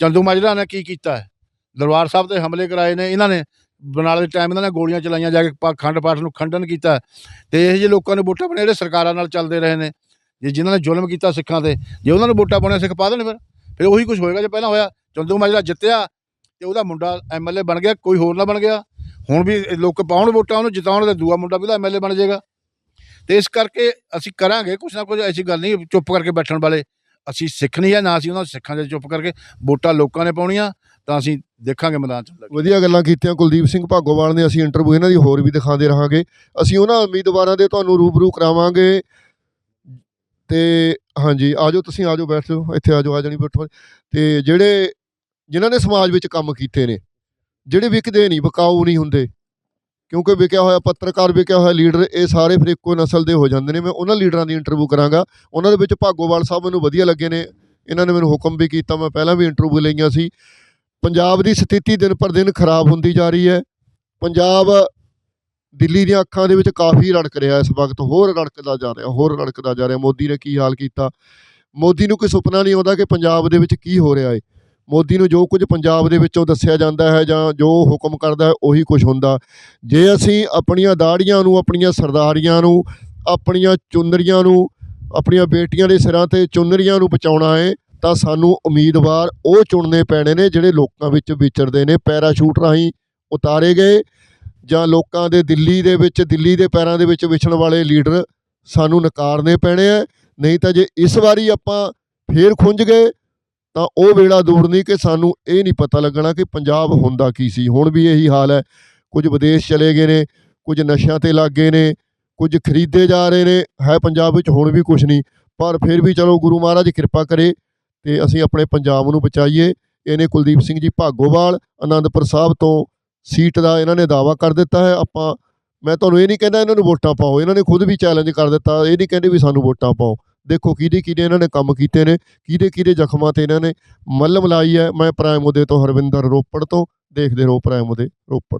ਚੰਦੂ ਮਾਜਰਾ ਨੇ ਕੀ ਕੀਤਾ ਹੈ? ਦਰਬਾਰ ਸਾਹਿਬ ਤੇ ਹਮਲੇ ਕਰਾਏ ਨੇ, ਇਹਨਾਂ ਨੇ ਬਨਾਲੇ ਦੇ ਟਾਈਮ ਇਹਨਾਂ ਨੇ ਗੋਲੀਆਂ ਚਲਾਈਆਂ, ਜਾ ਕੇ ਪਾ- ਅਖੰਡ ਪਾਠ ਨੂੰ ਖੰਡਨ ਕੀਤਾ ਤੇ ਇਹ ਜਿਹੇ ਲੋਕਾਂ ਨੂੰ ਵੋਟਾਂ ਪਾਉਣੇ ਜਿਹੜੇ ਸਰਕਾਰਾਂ ਨਾਲ ਚੱਲਦੇ ਰਹੇ ਨੇ, ਜੇ ਜਿਨ੍ਹਾਂ ਨੇ ਜ਼ੁਲਮ ਕੀਤਾ ਸਿੱਖਾਂ ਤੇ, ਜੇ ਉਹਨਾਂ ਨੂੰ ਵੋਟਾਂ ਪਾਉਣੀਆਂ ਸਿੱਖ ਪਾ ਦੇਣ ਫਿਰ ਫਿਰ ਉਹੀ ਕੁਝ ਹੋਏਗਾ, ਜੇ ਪਹਿਲਾਂ ਹੋਇਆ, ਚੰਦੂ ਮਾਜਰਾ ਜਿੱਤਿਆ ਤੇ ਉਹਦਾ ਮੁੰਡਾ ਐਮਐਲਏ ਬਣ ਗਿਆ, ਕੋਈ ਹੋਰ ਨਾ ਬਣ ਗਿਆ। ਹੁਣ ਵੀ ਲੋਕ ਪਾਉਣ ਵੋਟਾਂ ਉਹਨੂੰ ਜਿਤਾਉਣ ਦਾ ਦੂਆ ਮੁੰਡਾ ਵੀ ਉਹਦਾ ਐਮਐਲਏ ਬਣ ਜਾਏਗਾ। ਤੇ ਇਸ ਕਰਕੇ ਅਸੀਂ ਕਰਾਂਗੇ ਕੁਛ ਨਾ ਕੁਝ ਐਸੀ ਗੱਲ ਨਹੀਂ, ਚੁੱਪ ਕਰਕੇ ਬੈਠਣ ਵਾਲੇ। ਅਸੀਂ ਸਿੱਖ ਨਹੀਂ ਹੈ ਨਾ ਅਸੀਂ ਉਹਨਾਂ ਸਿੱਖਾਂ ਦੇ ਚੁੱਪ ਕਰਕੇ ਵੋਟਾਂ ਲੋਕਾਂ ਨੇ ਪਾਉਣੀਆਂ, ਤਾਂ ਅਸੀਂ ਦੇਖਾਂਗੇ ਮੈਦਾਨ ਚ ਵਧੀਆ ਗੱਲਾਂ ਕੀਤੀਆਂ, ਕੁਲਦੀਪ ਸਿੰਘ ਭਾਗੋਵਾਲ ਨੇ ਅਸੀਂ ਇੰਟਰਵਿਊ ਇਹਨਾਂ ਦੀ ਹੋਰ ਵੀ ਦਿਖਾਉਂਦੇ ਰਹਾਂਗੇ। ਅਸੀਂ ਉਹਨਾਂ ਉਮੀਦਵਾਰਾਂ ਦੇ ਤੁਹਾਨੂੰ ਰੂਬਰੂ ਕਰਾਵਾਂਗੇ। ਤੇ ਹਾਂਜੀ ਆਜੋ ਤੁਸੀਂ ਆਜੋ ਬੈਠ ਜਾਓ, ਇੱਥੇ ਆਜੋ ਆ ਜਾਣੀ ਬੈਠੋ। ਤੇ ਜਿਹੜੇ, ਜਿਨ੍ਹਾਂ ਨੇ ਸਮਾਜ ਵਿੱਚ ਕੰਮ ਕੀਤੇ ਨੇ ਜਿਹੜੇ ਵਿਕਦੇ ਨਹੀਂ, ਵਿਕਾਊ ਨਹੀਂ ਹੁੰਦੇ। ਕਿਉਂਕਿ ਵਿਕਿਆ ਹੋਇਆ ਪੱਤਰਕਾਰ, ਵਿਕਿਆ ਹੋਇਆ ਲੀਡਰ, ਇਹ ਸਾਰੇ ਫਿਰ ਇੱਕੋ ਨਸਲ ਦੇ ਹੋ ਜਾਂਦੇ ਨੇ। ਮੈਂ ਉਹਨਾਂ ਲੀਡਰਾਂ ਦੀ ਇੰਟਰਵਿਊ ਕਰਾਂਗਾ। ਉਹਨਾਂ ਦੇ ਵਿੱਚ ਭਾਗੋਵਾਲ ਸਾਹਿਬ ਮੈਨੂੰ ਵਧੀਆ ਲੱਗੇ ਨੇ। ਇਹਨਾਂ ਨੇ ਮੈਨੂੰ ਹੁਕਮ ਵੀ ਕੀਤਾ, ਮੈਂ ਪਹਿਲਾਂ ਵੀ ਇੰਟਰਵਿਊ ਲਈਆਂ ਸੀ। ਪੰਜਾਬ ਦੀ ਸਥਿਤੀ ਦਿਨ ਪਰ ਦਿਨ ਖਰਾਬ ਹੁੰਦੀ ਜਾ ਰਹੀ ਹੈ। ਪੰਜਾਬ ਦਿੱਲੀ ਦੀਆਂ ਅੱਖਾਂ ਦੇ ਵਿੱਚ ਕਾਫੀ ਰੜਕ ਰਿਹਾ ਇਸ ਵਕਤ, ਹੋਰ ਰੜਕਦਾ ਜਾ ਰਿਹਾ, ਹੋਰ ਰੜਕਦਾ ਜਾ ਰਿਹਾ। ਮੋਦੀ ਨੇ ਕੀ ਹਾਲ ਕੀਤਾ? ਮੋਦੀ ਨੂੰ ਕੋਈ ਸੁਪਨਾ ਨਹੀਂ ਆਉਂਦਾ ਕਿ ਪੰਜਾਬ ਦੇ ਵਿੱਚ ਕੀ ਹੋ ਰਿਹਾ ਹੈ ਮੋਦੀ ਨੂੰ ਜੋ ਕੁਝ ਪੰਜਾਬ ਦੇ ਵਿੱਚੋਂ ਦੱਸਿਆ ਜਾਂਦਾ ਹੈ ਜਾਂ ਜੋ ਹੁਕਮ ਕਰਦਾ ਹੈ, ਉਹੀ ਕੁਝ ਹੁੰਦਾ। ਜੇ ਅਸੀਂ ਆਪਣੀਆਂ ਦਾੜੀਆਂ ਨੂੰ, ਆਪਣੀਆਂ ਸਰਦਾਰੀਆਂ ਨੂੰ, ਆਪਣੀਆਂ ਚੁੰਨਰੀਆਂ ਨੂੰ, ਆਪਣੀਆਂ ਬੇਟੀਆਂ ਦੇ ਸਿਰਾਂ ਤੇ ਚੁੰਨਰੀਆਂ ਨੂੰ ਬਚਾਉਣਾ ਹੈ, ਤਾਂ ਸਾਨੂੰ ਉਮੀਦਵਾਰ ਉਹ ਚੁਣਨੇ ਪੈਣੇ ਨੇ ਜਿਹੜੇ ਲੋਕਾਂ ਵਿੱਚ ਵਿਚਰਦੇ ਨੇ। ਪੈਰਾਸ਼ੂਟ ਰਾਹੀਂ ਉਤਾਰੇ ਗਏ ਜਾਂ ਲੋਕਾਂ ਦੇ ਦਿੱਲੀ ਦੇ ਵਿੱਚ, ਦਿੱਲੀ ਦੇ ਪੈਰਾਂ ਦੇ ਵਿੱਚ ਵਿਛਣ ਵਾਲੇ ਲੀਡਰ ਸਾਨੂੰ ਨਕਾਰਨੇ ਪੈਣੇ ਆ ਨਹੀਂ ਤਾਂ ਜੇ ਇਸ ਵਾਰੀ ਆਪਾਂ ਫੇਰ ਖੁੰਝ ਗਏ ਤਾਂ ਉਹ ਵੇਲਾ ਦੂਰ ਨਹੀਂ ਕਿ ਸਾਨੂੰ ਇਹ ਨਹੀਂ ਪਤਾ ਲੱਗਣਾ ਕਿ ਪੰਜਾਬ ਹੁੰਦਾ ਕੀ ਸੀ। ਹੁਣ ਵੀ ਇਹੀ ਹਾਲ ਹੈ। ਕੁਝ ਵਿਦੇਸ਼ ਚਲੇ ਗਏ ਨੇ, ਕੁਝ ਨਸ਼ਿਆਂ ਤੇ ਲੱਗ ਗਏ ਨੇ, ਕੁਝ ਖਰੀਦੇ ਜਾ ਰਹੇ ਨੇ। ਹੈ ਪੰਜਾਬ ਵਿੱਚ ਹੁਣ ਵੀ ਕੁਝ ਨਹੀਂ, ਪਰ ਫਿਰ ਵੀ ਚਲੋ ਗੁਰੂ ਮਹਾਰਾਜ ਕਿਰਪਾ ਕਰੇ ਤੇ ਅਸੀਂ ਆਪਣੇ ਪੰਜਾਬ ਨੂੰ ਬਚਾਈਏ। ਇਹਨੇ ਕੁਲਦੀਪ ਸਿੰਘ ਜੀ ਭਾਗੋਵਾਲ, ਆਨੰਦਪੁਰ ਸਾਹਿਬ ਤੋਂ ਸੀਟ ਦਾ ਇਹਨਾਂ ਨੇ ਦਾਵਾ ਕਰ ਦਿੱਤਾ ਹੈ। ਆਪਾਂ, ਮੈਂ ਤੁਹਾਨੂੰ ਇਹ ਨਹੀਂ ਕਹਿੰਦਾ ਇਹਨਾਂ ਨੂੰ ਵੋਟਾਂ ਪਾਓ, ਇਹਨਾਂ ਨੇ ਖੁਦ ਵੀ ਚੈਲੰਜ ਕਰ ਦਿੱਤਾ। ਇਹ ਨਹੀਂ ਕਹਿੰਦੇ ਵੀ ਸਾਨੂੰ ਵੋਟਾਂ ਪਾਓ। ਦੇਖੋ ਕਿਹਦੇ ਕਿਹਦੇ ਇਹਨਾਂ ਨੇ ਕੰਮ ਕੀਤੇ ਨੇ, ਕਿਹਦੇ ਕਿਹਦੇ ਜ਼ਖਮਾਂ ਤੇ ਇਹਨਾਂ ਨੇ ਮੱਲਮ ਲਾਈ ਹੈ। ਮੈਂ ਪ੍ਰਾਈਮ ਉਹਦੇ ਤੋਂ ਹਰਵਿੰਦਰ ਰੋਪੜ ਤੋਂ, ਦੇਖਦੇ ਰਹੋ ਪ੍ਰਾਈਮ ਉਹਦੇ ਰੋਪੜ।